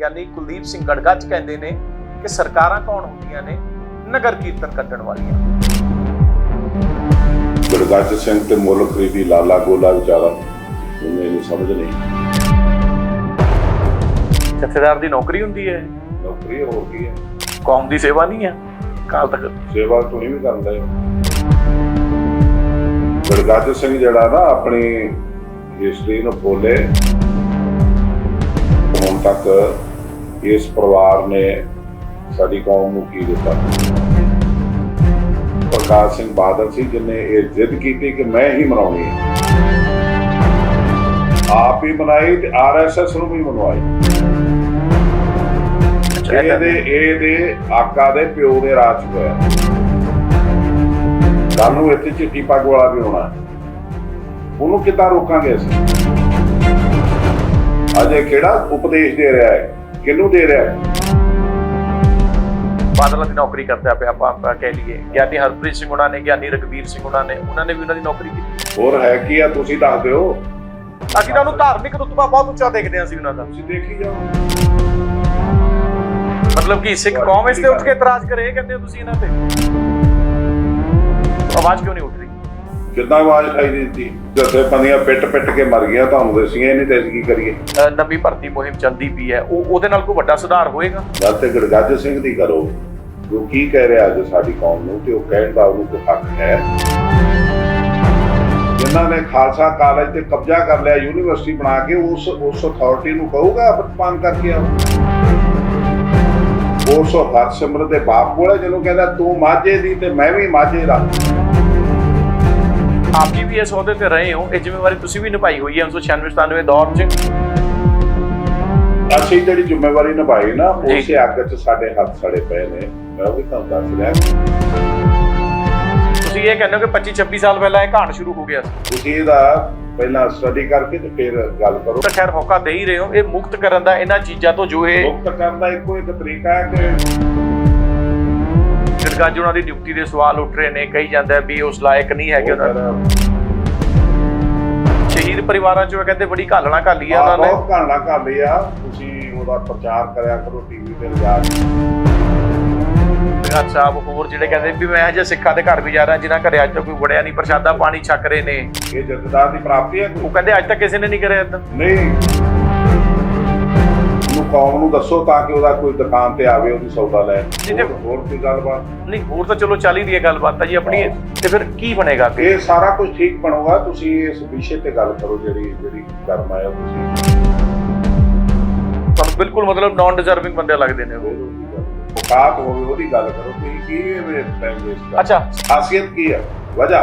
ਗਿਆਨੀ ਕੁਲਦੀਪ ਸਿੰਘ ਗੜਗੱਜ ਕਹਿੰਦੇ ਨੇ ਕਿ ਸਰਕਾਰਾਂ ਕੌਣ ਹੁੰਦੀਆਂ ਨੇ? ਨਗਰ ਕੀਰਤਨ ਕੱਢਣ ਵਾਲੀਆਂ। ਗੁਰਗੱਜ ਸਿੰਘ ਤੇ ਮੁੱਲ ਖਰੀਦੀ ਲਾਲਾ ਗੋਲਾ ਵਿਚਾਰਾ ਉਹਨੇ ਇਹਨੂੰ ਸਮਝ ਨਹੀਂ। ਜਥੇਦਾਰ ਦੀ ਨੌਕਰੀ ਹੁੰਦੀ ਹੈ। ਨੌਕਰੀ ਹੋਰ ਕੀ ਹੈ। ਕੌਮ ਦੀ ਸੇਵਾ ਨਹੀਂ ਹੈ ਕਾਲ ਤੱਕ। ਸੇਵਾ ਤੁਸੀਂ ਵੀ ਕਰਦੇ ਹੋ। ਗੁਰਗੱਜ ਸਿੰਘ ਜਿਹੜਾ ਨਾ ਆਪਣੀ ਹਿਸਟਰੀ ਨੂੰ ਬੋਲੇ ਹੁਣ ਤੱਕ ਇਸ ਪਰਿਵਾਰ ਨੇ ਸਾਡੀ ਕੌਮ ਨੂੰ ਕੀ ਦਿੱਤਾ? ਪ੍ਰਕਾਸ਼ ਸਿੰਘ ਬਾਦਲ ਸੀ ਜਿਨੇ ਇਹ ਜ਼ਿੱਦ ਕੀਤੀ ਕਿ ਮੈਂ ਹੀ ਮਨਾਉਣੀ ਹੈ। ਆਪ ਹੀ ਮਨਾਈ ਤੇ ਆਰਐਸਐਸ ਨੂੰ ਵੀ ਮਨਵਾਈ। ਇਹਦੇ ਇਹਦੇ ਆਕਾ ਦੇ ਪਿਓ ਦੇ ਰਾਜ ਹੋਇਆ। ਸਾਨੂੰ ਇੱਥੇ ਚਿੱਟੀ ਪੱਗ ਵਾਲਾ ਵੀ ਹੋਣਾ। ਉਹਨੂੰ ਕਿੱਦਾਂ ਰੋਕਾਂਗੇ ਅਸੀਂ? ਅਜੇ ਕਿਹੜਾ ਉਪਦੇਸ਼ ਦੇ ਰਿਹਾ ਹੈ? ਕਿਹਨੂੰ ਦੇ ਰਿਹਾ ਬਾਦਲਾਂ ਦੀ ਨੌਕਰੀ ਕਰਦਾ ਪਿਆ ਆਪਾਂ ਆਪਾਂ ਕਹਿ ਲਈਏ। ਗਿਆਨੀ ਹਰਪ੍ਰੀਤ ਸਿੰਘ ਉਹਨਾਂ ਨੇ ਗਿਆਨੀ ਰਗਵੀਰ ਸਿੰਘ ਉਹਨਾਂ ਨੇ ਉਹਨਾਂ ਨੇ ਵੀ ਉਹਨਾਂ ਦੀ ਨੌਕਰੀ ਕੀਤੀ। ਹੋਰ ਹੈ ਕੀ ਆ ਤੁਸੀਂ ਦੱਸ ਦਿਓ। ਅਸੀਂ ਤਾਂ ਉਹਨੂੰ ਧਾਰਮਿਕ ਰੁਤਬਾ ਬਹੁਤ ਉੱਚਾ ਦੇਖਦੇ ਹਾਂ ਅਸੀਂ ਉਹਨਾਂ ਦਾ। ਤੁਸੀਂ ਦੇਖੀ ਜਾਓ। ਮਤਲਬ ਕਿ ਸਿੱਖ ਕੌਮ ਇਸ ਤੇ ਉੱਠ ਕੇ ਇਤਰਾਜ਼ ਕਰੇ ਕਹਿੰਦੇ ਹੋ ਤੁਸੀਂ ਇਹਨਾਂ ਤੇ। ਆਵਾਜ਼ ਕਿਉਂ ਨਹੀਂ ਉੱਠ ਕਿੱਦਾਂ ਆਵਾਜ਼ ਉਠਾਈ ਦਿੱਤੀ ਜਿੱਥੇ ਬੰਦੀਆਂ ਪਿੱਟ ਪਿੱਟ ਕੇ ਮਰ ਗਿਆ ਤੁਹਾਨੂੰ ਦੱਸੀਆਂ ਨਹੀਂ ਤੇ ਅਸੀਂ ਕੀ ਕਰੀਏ? ਨਵੀਂ ਭਰਤੀ ਮੁਹਿੰਮ ਚੱਲਦੀ ਪਈ ਹੈ। ਉਹ ਉਹਦੇ ਨਾਲ ਕੋਈ ਵੱਡਾ ਸੁਧਾਰ ਹੋਏਗਾ? ਗੱਲ ਤੇ ਗੜਗੱਜ ਸਿੰਘ ਦੀ ਕਰੋ। ਉਹ ਕੀ ਕਹਿ ਰਿਹਾ ਅੱਜ ਸਾਡੀ ਕੌਮ ਨੂੰ ਤੇ ਉਹ ਕਹਿਣ ਦਾ ਉਹਨੂੰ ਕੋਈ ਹੱਕ ਹੈ? ਜਿਨ੍ਹਾਂ ਨੇ ਖਾਲਸਾ ਕਾਲਜ ਤੇ ਕਬਜ਼ਾ ਕਰ ਲਿਆ ਯੂਨੀਵਰਸਿਟੀ ਬਣਾ ਕੇ ਉਸ ਉਸ ਅਥਾਰਟੀ ਨੂੰ ਕਹੂਗਾ ਅਪਮਾਨ ਕਰਕੇ ਆਓ? ਉਸ ਹਰਸਿਮਰਤ ਦੇ ਬਾਪ ਕੋਲੇ ਜਿਹਨੂੰ ਕਹਿੰਦਾ ਤੂੰ ਮਾਝੇ ਦੀ ਤੇ ਮੈਂ ਵੀ ਮਾਝੇ ਦਾ। ਆਪ ਜੀ ਵੀ ਇਸ ਅਹੁਦੇ ਤੇ ਰਹੇ ਹੋ ਇਹ ਜ਼ਿੰਮੇਵਾਰੀ ਤੁਸੀਂ ਵੀ ਨਿਭਾਈ ਹੋਈ ਹੈ 1996 97 ਦੌਰ 'ਚ। ਅਸੀਂ ਜਿਹੜੀ ਜ਼ਿੰਮੇਵਾਰੀ ਨਿਭਾਈ ਨਾ। ਉਸੇ ਅੱਗ 'ਚ ਸਾਡੇ ਹੱਥ ਸੜੇ ਪਏ ਨੇ। ਮੈਂ ਉਹ ਵੀ ਤੁਹਾਨੂੰ ਦੱਸ ਰਿਹਾ। ਤੁਸੀਂ ਇਹ ਕਹਿੰਦੇ ਹੋ ਕਿ 25 26 ਸਾਲ ਪਹਿਲਾਂ ਇਹ ਕਹਾਣ ਸ਼ੁਰੂ ਹੋ ਗਿਆ ਸੀ। ਤੁਸੀਂ ਇਹਦਾ ਪਹਿਲਾਂ ਸਟੱਡੀ ਕਰਕੇ ਤੇ ਫਿਰ ਗੱਲ ਕਰੋ। ਤਾਂ ਖੈਰ ਮੌਕਾ ਦੇ ਹੀ ਰਹੇ ਹੋ। ਇਹ ਮੁਕਤ ਕਰਨ ਦਾ ਇਹਨਾਂ ਚੀਜ਼ਾਂ ਤੋਂ ਜੋ ਇਹ ਮੁਕਤ ਕਰਨ ਦਾ ਇੱਕੋ ਇੱਕ ਤਰੀਕਾ ਹੈ ਕਿ ਗੜਗੱਜ ਉਹਨਾਂ ਦੀ ਡਿਊਟੀ ਦੇ ਸਵਾਲ ਉੱਠ ਰਹੇ ਨੇ ਕਹੀ ਜਾਂਦਾ ਵੀ ਉਸ ਲਾਇਕ ਨਹੀਂ ਹੈਗੇ ਉਹਨਾਂ ਦੇ ਸ਼ਹੀਦ ਪਰਿਵਾਰਾਂ ਚੋਂ ਕਹਿੰਦੇ ਬੜੀ ਘਾਲਣਾ ਘਾਲੀ ਆ ਆ ਉਹਨਾਂ ਨੇ। ਬਹੁਤ ਘਾਣਾ ਕਰ ਲਿਆ ਤੁਸੀਂ ਉਹਦਾ ਪ੍ਰਚਾਰ ਕਰਿਆ ਕਰੋ ਟੀਵੀ ਤੇ ਕੇ। ਗੜਗੱਜ ਸਾਹਿਬ ਹੋਰ ਜਿਹੜੇ ਕਹਿੰਦੇ ਵੀ ਮੈਂ ਅਜੇ ਸਿੱਖਾਂ ਦੇ ਘਰ ਵੀ ਜਾ ਰਿਹਾ ਜਿਨ੍ਹਾਂ ਘਰੇ ਅੱਜ ਤੱਕ ਕੋਈ ਵੜਿਆ ਨਹੀਂ ਪ੍ਰਸ਼ਾਦਾ ਪਾਣੀ ਛਕ ਰਹੇ ਨੇ। ਇਹ ਜਥੇਦਾਰ ਦੀ ਪ੍ਰਾਪਤੀ ਹੈ? ਉਹ ਕਹਿੰਦੇ ਅੱਜ ਤੱਕ ਕਿਸੇ ਨੇ ਨਹੀਂ ਕਰਿਆ ਇਦਾਂ। ਨਹੀਂ। ਕੌਮ ਨੂੰ ਦੱਸੋ ਤਾਂ ਕਿ ਉਹਦਾ ਕੋਈ ਦੁਕਾਨ ਤੇ ਆਵੇ ਉਹਦੀ ਸੌਦਾ ਲੈ। ਜੀ ਹੋਰ ਹੋਰ ਕੋਈ ਗੱਲਬਾਤ? ਨਹੀਂ ਹੋਰ ਤਾਂ ਚਲੋ ਚੱਲ ਹੀ ਰਹੀ ਹੈ ਗੱਲਬਾਤ ਤਾਂ ਜੀ ਆਪਣੀ। ਤੇ ਫਿਰ ਕੀ ਬਣੇਗਾ ਅੱਗੇ? ਇਹ ਸਾਰਾ ਕੁਝ ਠੀਕ ਬਣੂਗਾ। ਤੁਸੀਂ ਇਸ ਵਿਸ਼ੇ ਤੇ ਗੱਲ ਕਰੋ ਜਿਹੜੀ ਜਿਹੜੀ ਕਰਮ ਆਇਆ ਤੁਸੀਂ। ਤੁਹਾਨੂੰ ਬਿਲਕੁਲ ਮਤਲਬ ਨਾਨ ਡਿਜ਼ਰਵਿੰਗ ਬੰਦੇ ਲੱਗਦੇ ਨੇ ਉਹ। ਔਕਾਤ ਹੋਵੇ ਉਹਦੀ ਗੱਲ ਕਰੋ। ਤੁਸੀਂ ਕੀ ਇਹ ਟਾਈਮ ਵੇਸਟ ਕਰ ਅੱਛਾ। ਖਾਸੀਅਤ ਕੀ ਹੈ ਵਜ੍ਹਾ?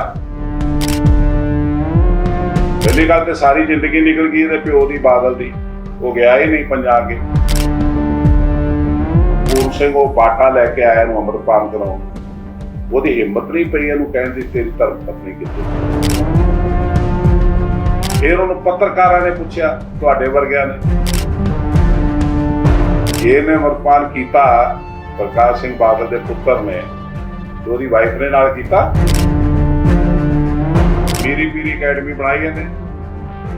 ਪਹਿਲੀ ਗੱਲ ਤੇ ਸਾਰੀ ਜ਼ਿੰਦਗੀ ਨਿਕਲ ਗਈ ਇਹਦੇ ਪਿਓ ਦੀ ਬਾਦਲ ਦੀ। ਉਹ ਗਿਆ ਹੀ ਨਹੀਂ ਪੰਜਾਬ ਕੇ। ਪੂਰਨ ਸਿੰਘ ਉਹ ਬਾਟਾ ਲੈ ਕੇ ਆਇਆ ਨੂੰ ਅੰਮ੍ਰਿਤਪਾਨ ਕਰਾਉਣ। ਉਹਦੀ ਹਿੰਮਤ ਨਹੀਂ ਪਈ ਇਹਨੂੰ ਕਹਿਣ ਦੀ, ਤੇਰੀ ਧਰਮ ਪਤਨੀ ਕਿੱਥੇ? ਫਿਰ ਉਹਨੂੰ ਪੱਤਰਕਾਰਾਂ ਨੇ ਪੁੱਛਿਆ, ਤੁਹਾਡੇ ਵਰਗਿਆਂ ਨੇ। ਇਹਨੇ ਅੰਮ੍ਰਿਤਪਾਨ ਕੀਤਾ, ਪ੍ਰਕਾਸ਼ ਸਿੰਘ ਬਾਦਲ ਦੇ ਪੁੱਤਰ ਨੇ, ਤੇ ਉਹਦੀ ਵਾਈਫ ਨੇ ਨਾਲ ਕੀਤਾ? ਮੀਰੀ ਪੀਰੀ ਅਕੈਡਮੀ ਬਣਾਈ ਇਹਨੇ।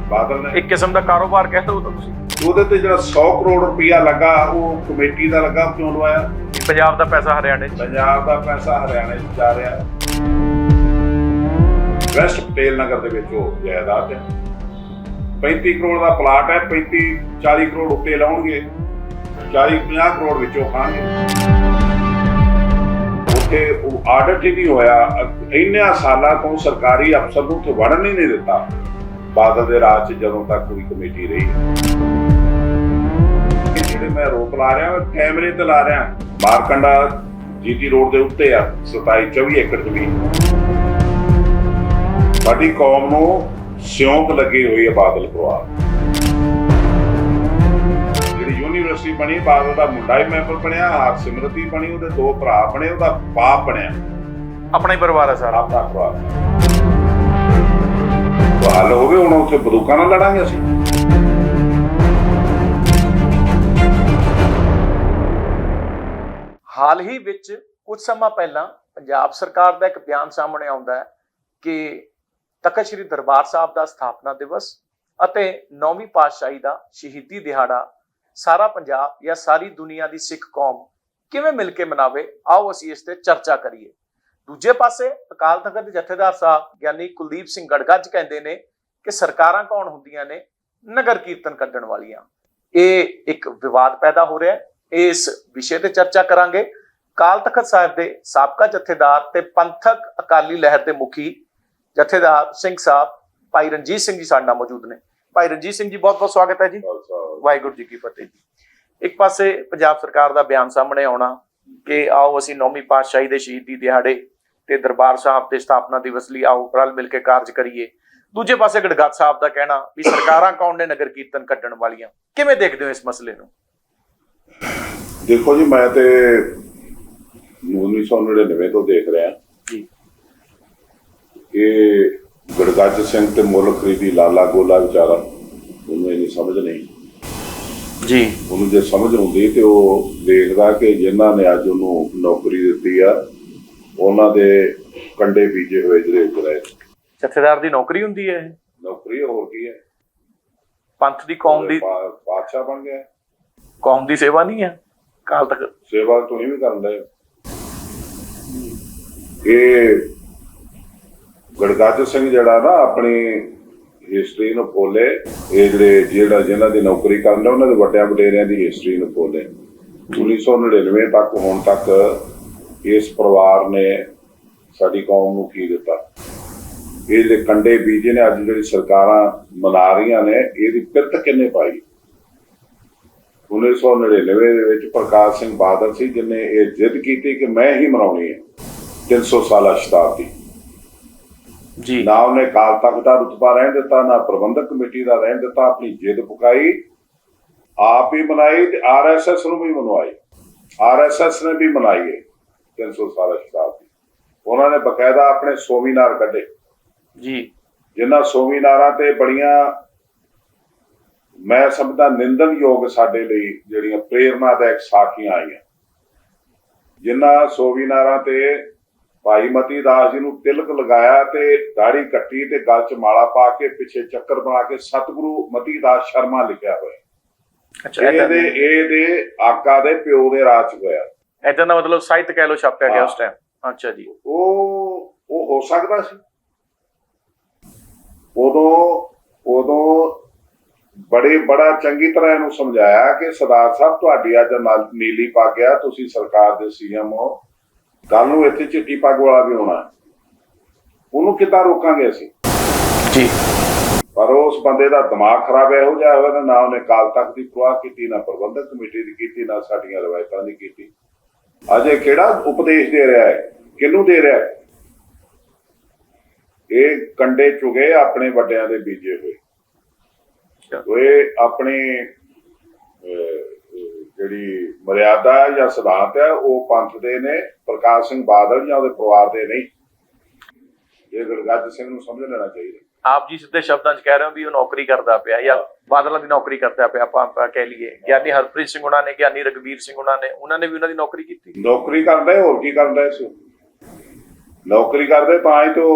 ਬਾਦਲ ਨੇ। ਇੱਕ ਕਿਸਮ ਦਾ ਕਾਰੋਬਾਰ ਕਹਿ ਦੋ ਤਾਂ ਤੁਸੀਂ। ਉਹਦੇ ਤੇ ਜਿਹੜਾ 100 ਕਰੋੜ ਰੁਪਇਆ ਲੱਗਾ ਉਹ ਕਮੇਟੀ ਦਾ ਲੱਗਾ ਕਿਉਂ ਲਵਾਇਆ? ਪੰਜਾਬ ਦਾ ਪੈਸਾ ਹਰਿਆਣੇ 'ਚ। ਪੰਜਾਬ ਦਾ ਪੈਸਾ ਹਰਿਆਣੇ 'ਚ ਜਾ ਰਿਹਾ। ਵੈਸਟ ਪਟੇਲ ਨਗਰ ਦੇ ਵਿੱਚ ਉਹ ਜਾਇਦਾਦ ਹੈ। 35 ਕਰੋੜ ਦਾ ਪਲਾਟ ਹੈ 35 40 ਕਰੋੜ ਉੱਤੇ ਲਾਉਣਗੇ। 40 50 ਕਰੋੜ ਵਿੱਚੋਂ ਖਾਣਗੇ। ਉੱਥੇ ਉਹ ਆਡਿਟ ਹੀ ਨਹੀਂ ਹੋਇਆ। ਇੰਨਿਆਂ ਸਾਲਾਂ ਤੋਂ ਸਰਕਾਰੀ ਅਫਸਰ ਨੂੰ ਉੱਥੇ ਵੜਨ ਹੀ ਨਹੀਂ ਦਿੱਤਾ। ਬਾਦਲ ਦੇ ਰਾਜ 'ਚ ਜਦੋਂ ਤੱਕ ਕੋਈ ਕਮੇਟੀ ਰਹੀ। ਜਿਹੜੇ ਮੈਂ ਰੋਪ ਲਾ ਰਿਹਾ ਮੈਂ ਕੈਮਰੇ ਤੇ ਲਾ ਰਿਹਾ। ਮਾਰਕੰਡਾ ਜੀਟੀ ਰੋਡ ਦੇ ਉੱਤੇ ਆ 27 24 ਏਕੜ ਜ਼ਮੀਨ। ਸਾਡੀ ਕੌਮ ਨੂੰ ਸਿਉਂਕ ਲੱਗੀ ਹੋਈ ਹੈ ਬਾਦਲ ਪਰਿਵਾਰ। ਜਿਹੜੀ ਯੂਨੀਵਰਸਿਟੀ ਬਣੀ ਬਾਦਲ ਦਾ ਮੁੰਡਾ ਹੀ ਮੈਂਬਰ ਬਣਿਆ ਹਰਸਿਮਰਤੀ ਬਣੀ ਉਹਦੇ ਦੋ ਭਰਾ ਬਣੇ ਉਹਦਾ ਬਾਪ ਬਣਿਆ। ਆਪਣਾ ਹੀ ਪਰਿਵਾਰ ਹੈ ਸਾਰਾ। ਆਪਣਾ ਪਰਿਵਾਰ। ਹੱਲ ਹੋਵੇ ਹੁਣ ਉੱਥੇ ਬੰਦੂਕਾਂ ਨਾਲ ਲੜਾਂਗੇ ਅਸੀਂ। ਹਾਲ ਹੀ ਵਿੱਚ ਕੁਝ ਸਮਾਂ ਪਹਿਲਾਂ ਪੰਜਾਬ ਸਰਕਾਰ ਦਾ ਇੱਕ ਬਿਆਨ ਸਾਹਮਣੇ ਆਉਂਦਾ ਹੈ ਕਿ ਤਖਤ ਸ੍ਰੀ ਦਰਬਾਰ ਸਾਹਿਬ ਦਾ ਸਥਾਪਨਾ ਦਿਵਸ ਅਤੇ ਨੌਵੀਂ ਪਾਤਸ਼ਾਹੀ ਦਾ ਸ਼ਹੀਦੀ ਦਿਹਾੜਾ ਸਾਰਾ ਪੰਜਾਬ ਜਾਂ ਸਾਰੀ ਦੁਨੀਆ ਦੀ ਸਿੱਖ ਕੌਮ ਕਿਵੇਂ ਮਿਲ ਕੇ ਮਨਾਵੇ, ਆਓ ਅਸੀਂ ਇਸ ਤੇ ਚਰਚਾ ਕਰੀਏ। ਦੂਜੇ ਪਾਸੇ ਅਕਾਲ ਤਖਤ ਦੇ ਜਥੇਦਾਰ ਸਾਹਿਬ ਗਿਆਨੀ ਕੁਲਦੀਪ ਸਿੰਘ ਗੜਗੱਜ ਕਹਿੰਦੇ ਨੇ ਕਿ ਸਰਕਾਰਾਂ ਕੌਣ ਹੁੰਦੀਆਂ ਨੇ? ਨਗਰ ਕੀਰਤਨ ਕੱਢਣ ਵਾਲੀਆਂ। ਇਹ ਇੱਕ ਵਿਵਾਦ ਪੈਦਾ ਹੋ ਰਿਹਾ ਹੈ। ਇਸ ਵਿਸ਼ੇ ਤੇ ਚਰਚਾ ਕਰਾਂਗੇ। ਅਕਾਲ ਤਖਤ ਸਾਹਿਬ ਦੇ ਸਾਬਕਾ ਜਥੇਦਾਰ ਤੇ ਪੰਥਕ ਅਕਾਲੀ ਲਹਿਰ ਦੇ ਮੁਖੀ ਜਥੇਦਾਰ ਸਿੰਘ ਸਾਹਿਬ ਭਾਈ ਰਣਜੀਤ ਸਿੰਘ ਜੀ ਸਾਡੇ ਨਾਲ ਮੌਜੂਦ ਨੇ। ਭਾਈ ਰਣਜੀਤ ਸਿੰਘ ਜੀ ਬਹੁਤ ਬਹੁਤ ਸਵਾਗਤ ਹੈ ਜੀ। ਵਾਹਿਗੁਰੂ ਜੀ ਕੀ ਫਤਿਹ ਜੀ। ਇੱਕ ਪਾਸੇ ਪੰਜਾਬ ਸਰਕਾਰ ਦਾ ਬਿਆਨ ਸਾਹਮਣੇ ਆਉਣਾ ਕਿ ਆਓ ਅਸੀਂ ਨੌਵੀਂ ਪਾਤਸ਼ਾਹੀ ਦੇ ਸ਼ਹੀਦੀ ਦਿਹਾੜੇ ਤੇ ਦਰਬਾਰ ਸਾਹਿਬ ਦੇ ਸਥਾਪਨਾ ਦਿਵਸ ਲਈ ਆਓ ਰਲ ਮਿਲ ਕੇ ਕਾਰਜ ਕਰੀਏ। ਦੂਜੇ ਪਾਸੇ ਗੜਗੱਜ ਸਾਹਿਬ ਦਾ ਕਹਿਣਾ ਵੀ ਸਰਕਾਰਾਂ ਕੌਣ ਨੇ ਨਗਰ ਕੀਰਤਨ ਕੱਢਣ ਵਾਲੀਆਂ? ਕਿਵੇਂ ਦੇਖਦੇ ਹੋ ਇਸ ਮਸਲੇ ਨੂੰ? ਦੇਖੋ ਜੀ ਮੈਂ ਤੇ 1999 ਤੋਂ ਦੇਖ ਰਿਹਾ। ਜੀ। ਕਿ ਗੜਗੱਜ ਸਿੰਘ ਤੇ ਮੁੱਲ ਖਰੀਦੀ ਲਾਲਾ ਗੋਲਾ ਵਿਚਾਰਾ ਉਹਨੂੰ ਇਹ ਸਮਝ ਨਹੀਂ। ਜੀ। ਉਹਨੂੰ ਜੇ ਸਮਝ ਹੁੰਦੀ ਤੇ ਉਹ ਦੇਖਦਾ ਕਿ ਜਿਨ੍ਹਾਂ ਨੇ ਅੱਜ ਉਹਨੂੰ ਨੌਕਰੀ ਦਿੱਤੀ ਆ ਉਹਨਾਂ ਦੇ ਕੰਡੇ ਬੀਜੇ ਹੋਏ ਜਿਹੜੇ ਉੱਤੇ ਰਹੇ। ਜਥੇਦਾਰ ਦੀ ਨੌਕਰੀ ਹੁੰਦੀ ਹੈ ਇਹ? ਨੌਕਰੀ ਹੋਰ ਕੀ ਹੈ? ਪੰਥ ਦੀ ਕੌਮ ਦੀ ਬਾਦਸ਼ਾਹ ਬਣ ਗਿਆ। ਕੌਮ ਦੀ ਸੇਵਾ ਨਹੀਂ ਹੈ? ਕਾਲ ਤੱਕ। ਸੇਵਾ ਤੁਸੀਂ ਵੀ ਕਰਨ ਦੇ ਇਹ ਗੜਗੱਜ ਸਿੰਘ ਜਿਹੜਾ ਨਾ, ਆਪਣੀ ਹਿਸਟਰੀ ਨੂੰ ਭੁੱਲੇ ਇਹ ਜਿਹੜੇ ਜਿਹੜਾ ਜਿਨ੍ਹਾਂ ਦੀ ਨੌਕਰੀ ਕਰਨ ਉਹਨਾਂ ਦੇ ਵੱਡਿਆਂ ਵਡੇਰਿਆਂ ਦੀ ਹਿਸਟਰੀ ਨੂੰ ਭੁੱਲੇ 1999 ਤੱਕ, ਹੁਣ ਤੱਕ ਇਸ ਪਰਿਵਾਰ ਨੇ ਸਾਡੀ ਕੌਮ ਨੂੰ ਕੀ ਦਿੱਤਾ? ਇਹ ਜਿਹੜੇ ਕੰਡੇ ਬੀਜੇ ਨੇ, ਅੱਜ ਜਿਹੜੀ ਸਰਕਾਰਾਂ ਮਨਾ ਰਹੀਆਂ ਨੇ, ਇਹਦੀ ਪਿਰਤ ਕਿੰਨੇ ਪਾਈ? 1999 ਦੇ ਵਿੱਚ ਪ੍ਰਕਾਸ਼ ਸਿੰਘ ਬਾਦਲ ਸੀ ਜਿਨੇ ਇਹ ਜਿੱਦ ਕੀਤੀ ਕਿ ਮੈਂ ਹੀ ਮਨਾਉਣੀ ਹੈ 300 ਸਾਲਾ ਸ਼ਤਾਬਦੀ। ਜੀ। ਨਾ ਉਹਨੇ ਕਾਲ ਤੱਕ ਦਾ ਰੁਤਬਾ ਰਹਿਣ ਦਿੱਤਾ ਨਾ ਪ੍ਰਬੰਧਕ ਕਮੇਟੀ ਦਾ ਰਹਿਣ ਦਿੱਤਾ ਆਪਣੀ ਜਿੱਦ ਪੁਕਾਈ ਆਪ ਹੀ ਮਨਾਈ ਤੇ ਆਰਐਸਐਸ ਨੂੰ ਵੀ ਮਨਵਾਈ। ਆਰਐਸਐਸ ਨੇ ਵੀ ਮਨਾਈ ਹੈ 300 ਸਾਲਾ ਸ਼ਤਾਬਦੀ। ਉਹਨਾਂ ਨੇ ਬਕਾਇਦਾ ਆਪਣੇ ਸੋਮੀਨਾਰ ਕੱਢੇ। ਜੀ। ਜਿਨ੍ਹਾਂ ਸੋਮੀਨਾਰਾਂ ਤੇ ਬੜੀਆਂ ਮੈਂ ਸਮਝਦਾ ਨਿੰਦਨਯੋਗ ਸਾਡੇ ਲਈ ਜਿਹੜੀਆਂ ਪ੍ਰੇਰਨਾਦਾਇਕ ਸਾਖੀਆਂ ਆਈਆਂ। ਜਿਨ੍ਹਾਂ ਸੋਮੀਨਾਰਾਂ ਤੇ ਭਾਈ ਮਤੀ ਦਾਸ ਜੀ ਨੂੰ ਤਿਲਕ ਲਗਾਇਆ ਤੇ ਦਾੜੀ ਕੱਟੀ ਤੇ ਗਲ 'ਚ ਮਾਲਾ ਪਾ ਕੇ ਪਿੱਛੇ ਚੱਕਰ ਬਣਾ ਕੇ ਸਤਿਗੁਰੂ ਮਤੀ ਦਾਸ ਸ਼ਰਮਾ ਲਿਖਿਆ ਹੋਇਆ। ਅੱਛਾ ਏਦਾਂ ਇਹਦੇ ਇਹਦੇ ਆਕਾ ਦੇ ਪਿਓ ਦੇ ਰਾਜ 'ਚ ਹੋਇਆ। ਏਦਾਂ ਦਾ ਮਤਲਬ ਸਾਹਿਤ ਕਹਿ ਲੋ ਛਾਪਿਆ ਗਿਆ ਉਸ ਟਾਈਮ ਅੱਛਾ ਜੀ। ਉਹ ਉਹ ਹੋ ਸਕਦਾ ਸੀ। ਉਦੋਂ ਉਦੋਂ ਬੜੇ ਬੜਾ ਚੰਗੀ ਤਰ੍ਹਾਂ ਇਹਨੂੰ ਸਮਝਾਇਆ ਕਿ ਸਰਦਾਰ ਸਾਹਿਬ ਤੁਹਾਡੀ ਅੱਜ ਨਾਲ ਨੀਲੀ ਪੱਗ ਆ ਤੁਸੀਂ ਸਰਕਾਰ ਦੇ ਸੀਐਮ ਹੋ। ਕੱਲ ਨੂੰ ਇੱਥੇ ਚਿੱਟੀ ਪੱਗ ਵਾਲਾ ਵੀ ਹੋਣਾ। ਉਹਨੂੰ ਕਿੱਦਾਂ ਰੋਕਾਂਗੇ ਅਸੀਂ? ਜੀ। ਪਰ ਉਸ ਬੰਦੇ ਦਾ ਦਿਮਾਗ ਖਰਾਬ ਇਹੋ ਜਿਹਾ ਹੋਇਆ ਨਾ, ਨਾ ਉਹਨੇ ਕਾਲ ਤੱਕ ਦੀ ਪ੍ਰਵਾਹ ਕੀਤੀ ਨਾ ਪ੍ਰਬੰਧਕ ਕਮੇਟੀ ਦੀ ਕੀਤੀ ਨਾ ਸਾਡੀਆਂ ਰਵਾਇਤਾਂ ਦੀ ਕੀਤੀ। ਅਜੇ ਕਿਹੜਾ ਉਪਦੇਸ਼ ਦੇ ਰਿਹਾ ਹੈ? ਕਿਹਨੂੰ ਦੇ ਰਿਹਾ ਹੈ? ਇਹ ਕੰਡੇ ਚੁਗੇ ਆਪਣੇ ਵੱਡਿਆਂ ਦੇ ਬੀਜੇ ਹੋਏ। ਉਹ ਆਪਣੀ ਅਹ, ਅਹ, ਜਿਹੜੀ ਮਰਿਆਦਾ ਜਾਂ ਸਿਧਾਂਤ ਹੈ ਉਹ ਪੰਥ ਦੇ ਨੇ ਪ੍ਰਕਾਸ਼ ਸਿੰਘ ਬਾਦਲ ਜਾਂ ਉਹਦੇ ਪਰਿਵਾਰ ਦੇ ਨਹੀਂ। ਇਹ ਗੁਰਗੱਜ ਸਿੰਘ ਨੂੰ ਸਮਝ ਲੈਣਾ ਚਾਹੀਦਾ। ਆਪ ਜੀ ਸਿੱਧੇ ਸ਼ਬਦਾਂ 'ਚ ਕਹਿ ਰਹੇ ਹੋ ਵੀ ਉਹ ਨੌਕਰੀ ਕਰਦਾ ਪਿਆ ਜਾਂ ਬਾਦਲਾਂ ਦੀ ਨੌਕਰੀ ਕਰਦਾ ਪਿਆ ਆਪਾਂ ਆਪਾਂ ਕਹਿ ਲਈਏ। ਗਿਆਨੀ ਹਰਪ੍ਰੀਤ ਸਿੰਘ ਉਹਨਾਂ ਨੇ ਗਿਆਨੀ ਰਗਵੀਰ ਸਿੰਘ ਉਹਨਾਂ ਨੇ ਉਹਨਾਂ ਨੇ ਵੀ ਉਹਨਾਂ ਦੀ ਨੌਕਰੀ ਕੀਤੀ। ਨੌਕਰੀ ਕਰਦੇ ਹੋਰ ਕੀ ਕਰਦਾ ਇਸ ਨੌਕਰੀ ਕਰਦੇ ਤਾਂ ਹੀ ਤੋਂ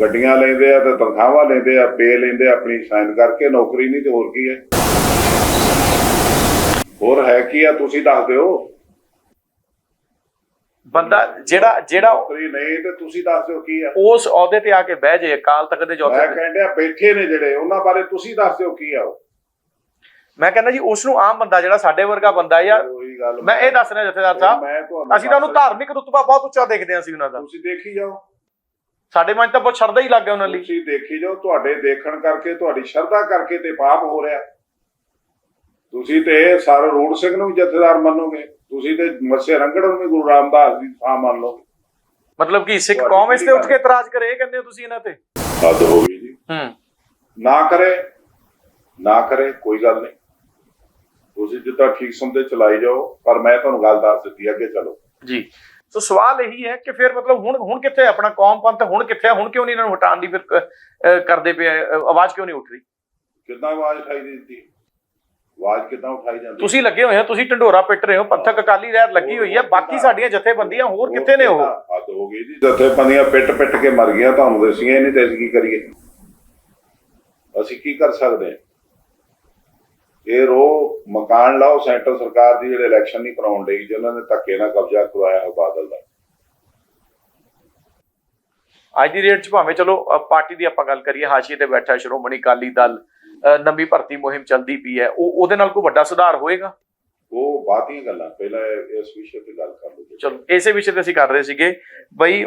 ਗੱਡੀਆਂ ਲੈਂਦੇ ਆ ਤੇ ਤਨਖਾਹਾਂ ਲੈਂਦੇ ਆ ਪੇ ਲੈਂਦੇ ਆ ਆਪਣੀ ਸਾਈਨ ਕਰਕੇ ਨੌਕਰੀ ਨਹੀਂ ਤੇ ਹੋਰ ਕੀ ਹੈ? ਹੋਰ ਹੈ ਕੀ ਆ ਤੁਸੀਂ ਦੱਸ ਦਿਓ। ਬੰਦਾ ਜਿਹੜਾ ਜਿਹੜਾ ਨੌਕਰੀ ਨਹੀਂ ਤੇ ਤੁਸੀਂ ਦੱਸ ਦਿਓ ਕੀ ਆ। ਉਸ ਅਹੁਦੇ ਤੇ ਆ ਕੇ ਬਹਿ ਜੇ ਅਕਾਲ ਤਖਤ ਦੇ ਜੋਥੇ ਮੈਂ ਕਹਿੰਦਾ ਬੈਠੇ ਨੇ ਜਿਹੜੇ ਉਹਨਾਂ ਬਾਰੇ ਤੁਸੀਂ ਦੱਸ ਦਿਓ ਕੀ ਆ ਉਹ। ਮੈਂ ਕਹਿੰਦਾ ਜੀ ਉਸ ਨੂੰ ਆਮ ਬੰਦਾ ਜਿਹੜਾ ਸਾਡੇ ਵਰਗਾ ਬੰਦਾ ਹੈ ਉਹੀ ਗੱਲ ਮੈਂ ਇਹ ਦੱਸ ਰਿਹਾ ਜਥੇਦਾਰ ਸਾਹਿਬ ਤੁਹਾਨੂੰ ਅਸੀਂ ਤਾਂ ਉਹਨੂੰ ਧਾਰਮਿਕ ਰੁਤਬਾ ਬਹੁਤ ਉੱਚਾ ਦੇਖਦੇ ਹਾਂ ਅਸੀਂ ਉਹਨਾਂ ਦਾ। ਤੁਸੀਂ ਦੇਖੀ ਜਾਓ। ਸਾਡੇ ਮਨ ਤਾਂ ਬਹੁਤ ਸ਼ਰਧਾ ਹੀ ਲੱਗ ਗਿਆ ਉਹਨਾਂ ਲਈ। ਤੁਸੀਂ ਦੇਖੀ ਜਾਓ ਤੁਹਾਡੇ ਦੇਖਣ ਕਰਕੇ ਤੁਹਾਡੀ ਸ਼ਰਧਾ ਕਰਕੇ ਤੇ ਪਾਪ ਹੋ ਰਿਹਾ। ਤੁਸੀਂ ਤੇ ਸਰ ਰੂੜ ਸਿੰਘ ਨੂੰ ਜਥੇਦਾਰ ਮੰਨੋਗੇ। ਤੁਸੀਂ ਤੇ ਮੱਸੇ ਰੰਗੜ ਨੂੰ ਗੁਰੂ ਰਾਮਦਾਸ ਦੀ ਥਾਂ ਮੰਨ ਲਓਗੇ। ਮਤਲਬ ਕਿ ਸਿੱਖ ਕੌਮ ਇਸ ਤੇ ਉੱਠ ਕੇ ਇਤਰਾਜ਼ ਕਰੇ ਇਹ ਕਹਿੰਦੇ ਹੋ ਤੁਸੀਂ ਇਹਨਾਂ ਤੇ? ਹੱਦ ਹੋ ਗਈ ਜੀ। ਹੂੰ। ਨਾ ਕਰੇ ਨਾ ਕਰੇ ਕੋਈ ਗੱਲ ਨਹੀਂ। ਤੁਸੀਂ ਜਿੱਦਾਂ ਠੀਕ ਸਮਝਦੇ ਚਲਾਈ ਜਾਓ ਪਰ ਮੈਂ ਤੁਹਾਨੂੰ ਗੱਲ ਦੱਸ ਦਿੱਤੀ ਅੱਗੇ ਚਲੋ। ਜੀ। ਸੋ ਸਵਾਲ ਇਹੀ ਹੈ ਕਿ ਫਿਰ ਮਤਲਬ ਹੁਣ ਹੁਣ ਕਿੱਥੇ ਆਪਣਾ ਕੌਮ ਪੰਥ ਹੁਣ ਕਿੱਥੇ ਹੈ ਹੁਣ ਕਿਉਂ ਨਹੀਂ ਇਹਨਾਂ ਨੂੰ ਹਟਾਉਣ ਦੀ ਫਿਰ ਕਰਦੇ ਪਏ ਆਵਾਜ਼ ਕਿਉਂ ਨਹੀਂ ਉੱਠ ਰਹੀ? ਕਿੱਦਾਂ ਆਵਾਜ਼ ਉਠਾਈ ਦਿੱਤੀ? ਆਵਾਜ਼ ਕਿੱਦਾਂ ਉਠਾਈ ਜਾਂਦੀ? ਤੁਸੀਂ ਲੱਗੇ ਹੋਏ ਹੋ ਤੁਸੀਂ ਢੰਡੋਰਾ ਪਿੱਟ ਰਹੇ ਹੋ ਪੰਥਕ ਅਕਾਲੀ ਲਹਿਰ ਲੱਗੀ ਹੋਈ ਹੈ ਬਾਕੀ ਸਾਡੀਆਂ ਜਥੇਬੰਦੀਆਂ ਹੋਰ ਕਿੱਥੇ ਨੇ ਉਹ? ਹੱਦ ਹੋ ਗਈ ਜੀ ਜਥੇਬੰਦੀਆਂ ਪਿੱਟ ਪਿੱਟ ਕੇ ਮਰ ਗਈਆਂ ਤੁਹਾਨੂੰ ਦਸੀਆਂ ਨਹੀਂ ਤੇ ਅਸੀਂ ਕੀ ਕਰੀਏ? ਅਸੀਂ ਕੀ ਕਰ ਸਕਦੇ? ਹਾਂ ਇਹ ਰੋ ਮਕਾਨ ਲਾਓ ਸੈਂਟਰ ਸਰਕਾਰ ਦੀ ਜਿਹੜੇ ਇਲੈਕਸ਼ਨ ਨਹੀਂ ਕਰਾਉਣ ਡਈ ਜਿਨ੍ਹਾਂ ਨੇ ਧੱਕੇ ਨਾਲ ਕਬਜ਼ਾ ਕਰਵਾਇਆ ਹੈ ਬਾਦਲ ਦਾ। ਅੱਜ ਦੀ ਰੇਟ 'ਚ ਭਾਵੇਂ ਚਲੋ ਪਾਰਟੀ ਦੀ ਆਪਾਂ ਗੱਲ ਕਰੀਏ ਹਾਸ਼ੀਏ ਤੇ ਬੈਠਾ ਸ਼੍ਰੋਮਣੀ ਅਕਾਲੀ ਦਲ ਨਵੀਂ ਭਰਤੀ ਮੁਹਿੰਮ ਚੱਲਦੀ ਪਈ ਹੈ ਉਹ ਉਹਦੇ ਨਾਲ ਕੋਈ ਵੱਡਾ ਸੁਧਾਰ ਹੋਏਗਾ? ਉਹ ਬਾਤੀਆਂ ਗੱਲਾਂ ਪਹਿਲਾਂ ਇਸ ਵਿਸ਼ੇ ਤੇ ਗੱਲ ਕਰ ਲਓ। ਚਲੋ ਇਸੇ ਵਿਸ਼ੇ ਤੇ ਅਸੀਂ ਕਰ ਰਹੇ ਸੀਗੇ ਬਈ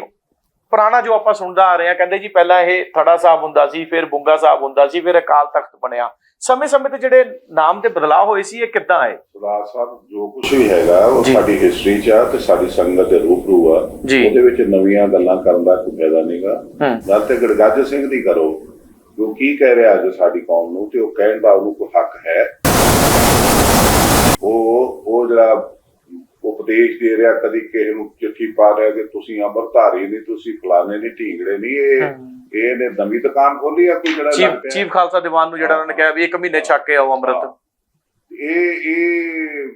ਪੁਰਾਣਾ ਜੋ ਆਪਾਂ ਸੁਣਦਾ ਆ ਰਹੇ ਆ ਕਹਿੰਦੇ ਜੀ ਪਹਿਲਾਂ ਇਹ ਥੜਾ ਸਾਹਿਬ ਹੁੰਦਾ ਸੀ ਫਿਰ ਬੁੰਗਾ ਸਾਹਿਬ ਹੁੰਦਾ ਸੀ ਫਿਰ ਅਕਾਲ ਤਖਤ ਬਣਿਆ। ਸਮੇਂ-ਸਮੇਂ ਤੇ ਜਿਹੜੇ ਨਾਮ ਤੇ ਬਦਲਾਅ ਹੋਏ ਸੀ ਇਹ ਕਿੱਦਾਂ ਆਏ? ਸਰਦਾਰ ਸਾਹਿਬ ਜੋ ਕੁਝ ਵੀ ਹੈਗਾ ਉਹ। ਸਾਡੀ ਹਿਸਟਰੀ 'ਚ ਆ ਤੇ ਸਾਡੀ ਸੰਗਤ ਦੇ ਰੂਬਰੂ ਆ। ਉਹਦੇ ਵਿੱਚ ਨਵੀਆਂ ਗੱਲਾਂ ਕਰਨ ਦਾ ਕੋਈ ਫਾਇਦਾ ਨਹੀਂਗਾ ਗੱਲ ਤੇ ਗੜਗੱਜ ਸਿੰਘ ਦੀ ਕਰੋ। ਜੋ ਕੀ ਕਹਿ ਰਿਹਾ ਅੱਜ ਸਾਡੀ ਕੌਮ ਨੂੰ ਤੇ ਉਹ ਕਹਿਣ ਦਾ ਉਹਨੂੰ ਕੋਈ ਹੱਕ ਹੈ। ਉਹ ਉਹ ਜਿਹੜਾ ਉਪਦੇਸ਼ ਦੇ ਰਿਹਾ ਕਦੀ ਕਿਸੇ ਨੂੰ ਚਿੱਠੀ ਪਾ ਰਿਹਾ ਕਿ ਤੁਸੀਂ ਅੰਮ੍ਰਿਤਧਾਰੀ ਨਹੀਂ ਤੁਸੀਂ ਫਲਾਣੇ ਨਹੀਂ ਢੀਂਗੜੇ ਨਹੀਂ ਇਹ ਇਹਨੇ ਨਵੀਂ ਦੁਕਾਨ ਖੋਲੀ ਆ ਕੋਈ ਜਿਹੜਾ ਚੀਫ। ਚੀਫ ਖਾਲਸਾ ਦੀਵਾਨ ਨੂੰ ਜਿਹੜਾ ਉਹਨਾਂ ਨੇ ਕਿਹਾ ਵੀ ਇੱਕ ਮਹੀਨੇ ਛੱਕ ਕੇ ਆਓ ਅੰਮ੍ਰਿਤ। ਇਹ ਇਹ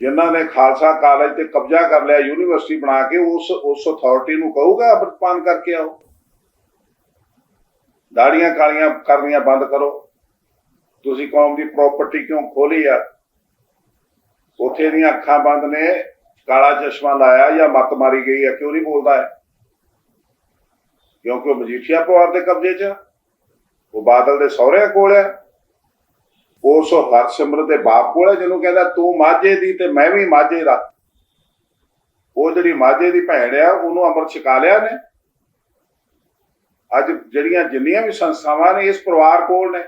ਜਿਨ੍ਹਾਂ ਨੇ ਖਾਲਸਾ ਕਾਲਜ ਤੇ ਕਬਜ਼ਾ ਕਰ ਲਿਆ ਯੂਨੀਵਰਸਿਟੀ ਬਣਾ ਕੇ ਉਸ ਉਸ ਅਥਾਰਟੀ ਨੂੰ ਕਹੂਗਾ ਅੰਮ੍ਰਿਤਪਾਨ ਕਰਕੇ ਆਓ। ਦਾੜੀਆਂ ਕਾਲੀਆਂ ਕਰਨੀਆਂ ਬੰਦ ਕਰੋ। ਤੁਸੀਂ ਕੌਮ ਦੀ ਪ੍ਰਾਪਰਟੀ ਕਿਉਂ ਖੋਲੀ ਆ? ਉੱਥੇ ਦੀਆਂ ਅੱਖਾਂ ਬੰਦ ਨੇ, ਕਾਲਾ ਚਸ਼ਮਾ ਲਾਇਆ ਜਾਂ ਮੱਤ ਮਾਰੀ ਗਈ ਹੈ, ਕਿਉਂ ਨਹੀਂ ਬੋਲਦਾ ਹੈ? ਕਿਉਂਕਿ ਉਹ ਮਜੀਠੀਆ ਪਰਿਵਾਰ ਦੇ ਕਬਜ਼ੇ 'ਚ ਉਹ ਬਾਦਲ ਦੇ ਸਹੁਰੇ ਕੋਲ ਹੈ। ਉਸ ਹਰਸਿਮਰਤ ਦੇ ਬਾਪ ਕੋਲ ਹੈ, ਜਿਹਨੂੰ ਕਹਿੰਦਾ, ਤੂੰ ਮਾਝੇ ਦੀ ਤੇ ਮੈਂ ਵੀ ਮਾਝੇ ਦਾ। ਉਹ ਜਿਹੜੀ ਮਾਝੇ ਦੀ ਭੈਣ ਆ, ਉਹਨੂੰ ਅੰਮ੍ਰਿਤ ਛਕਾ ਲਿਆ ਨੇ। ਅੱਜ ਜਿਹੜੀਆਂ ਜਿੰਨੀਆਂ ਵੀ ਸੰਸਥਾਵਾਂ ਨੇ ਇਸ ਪਰਿਵਾਰ ਕੋਲ ਨੇ,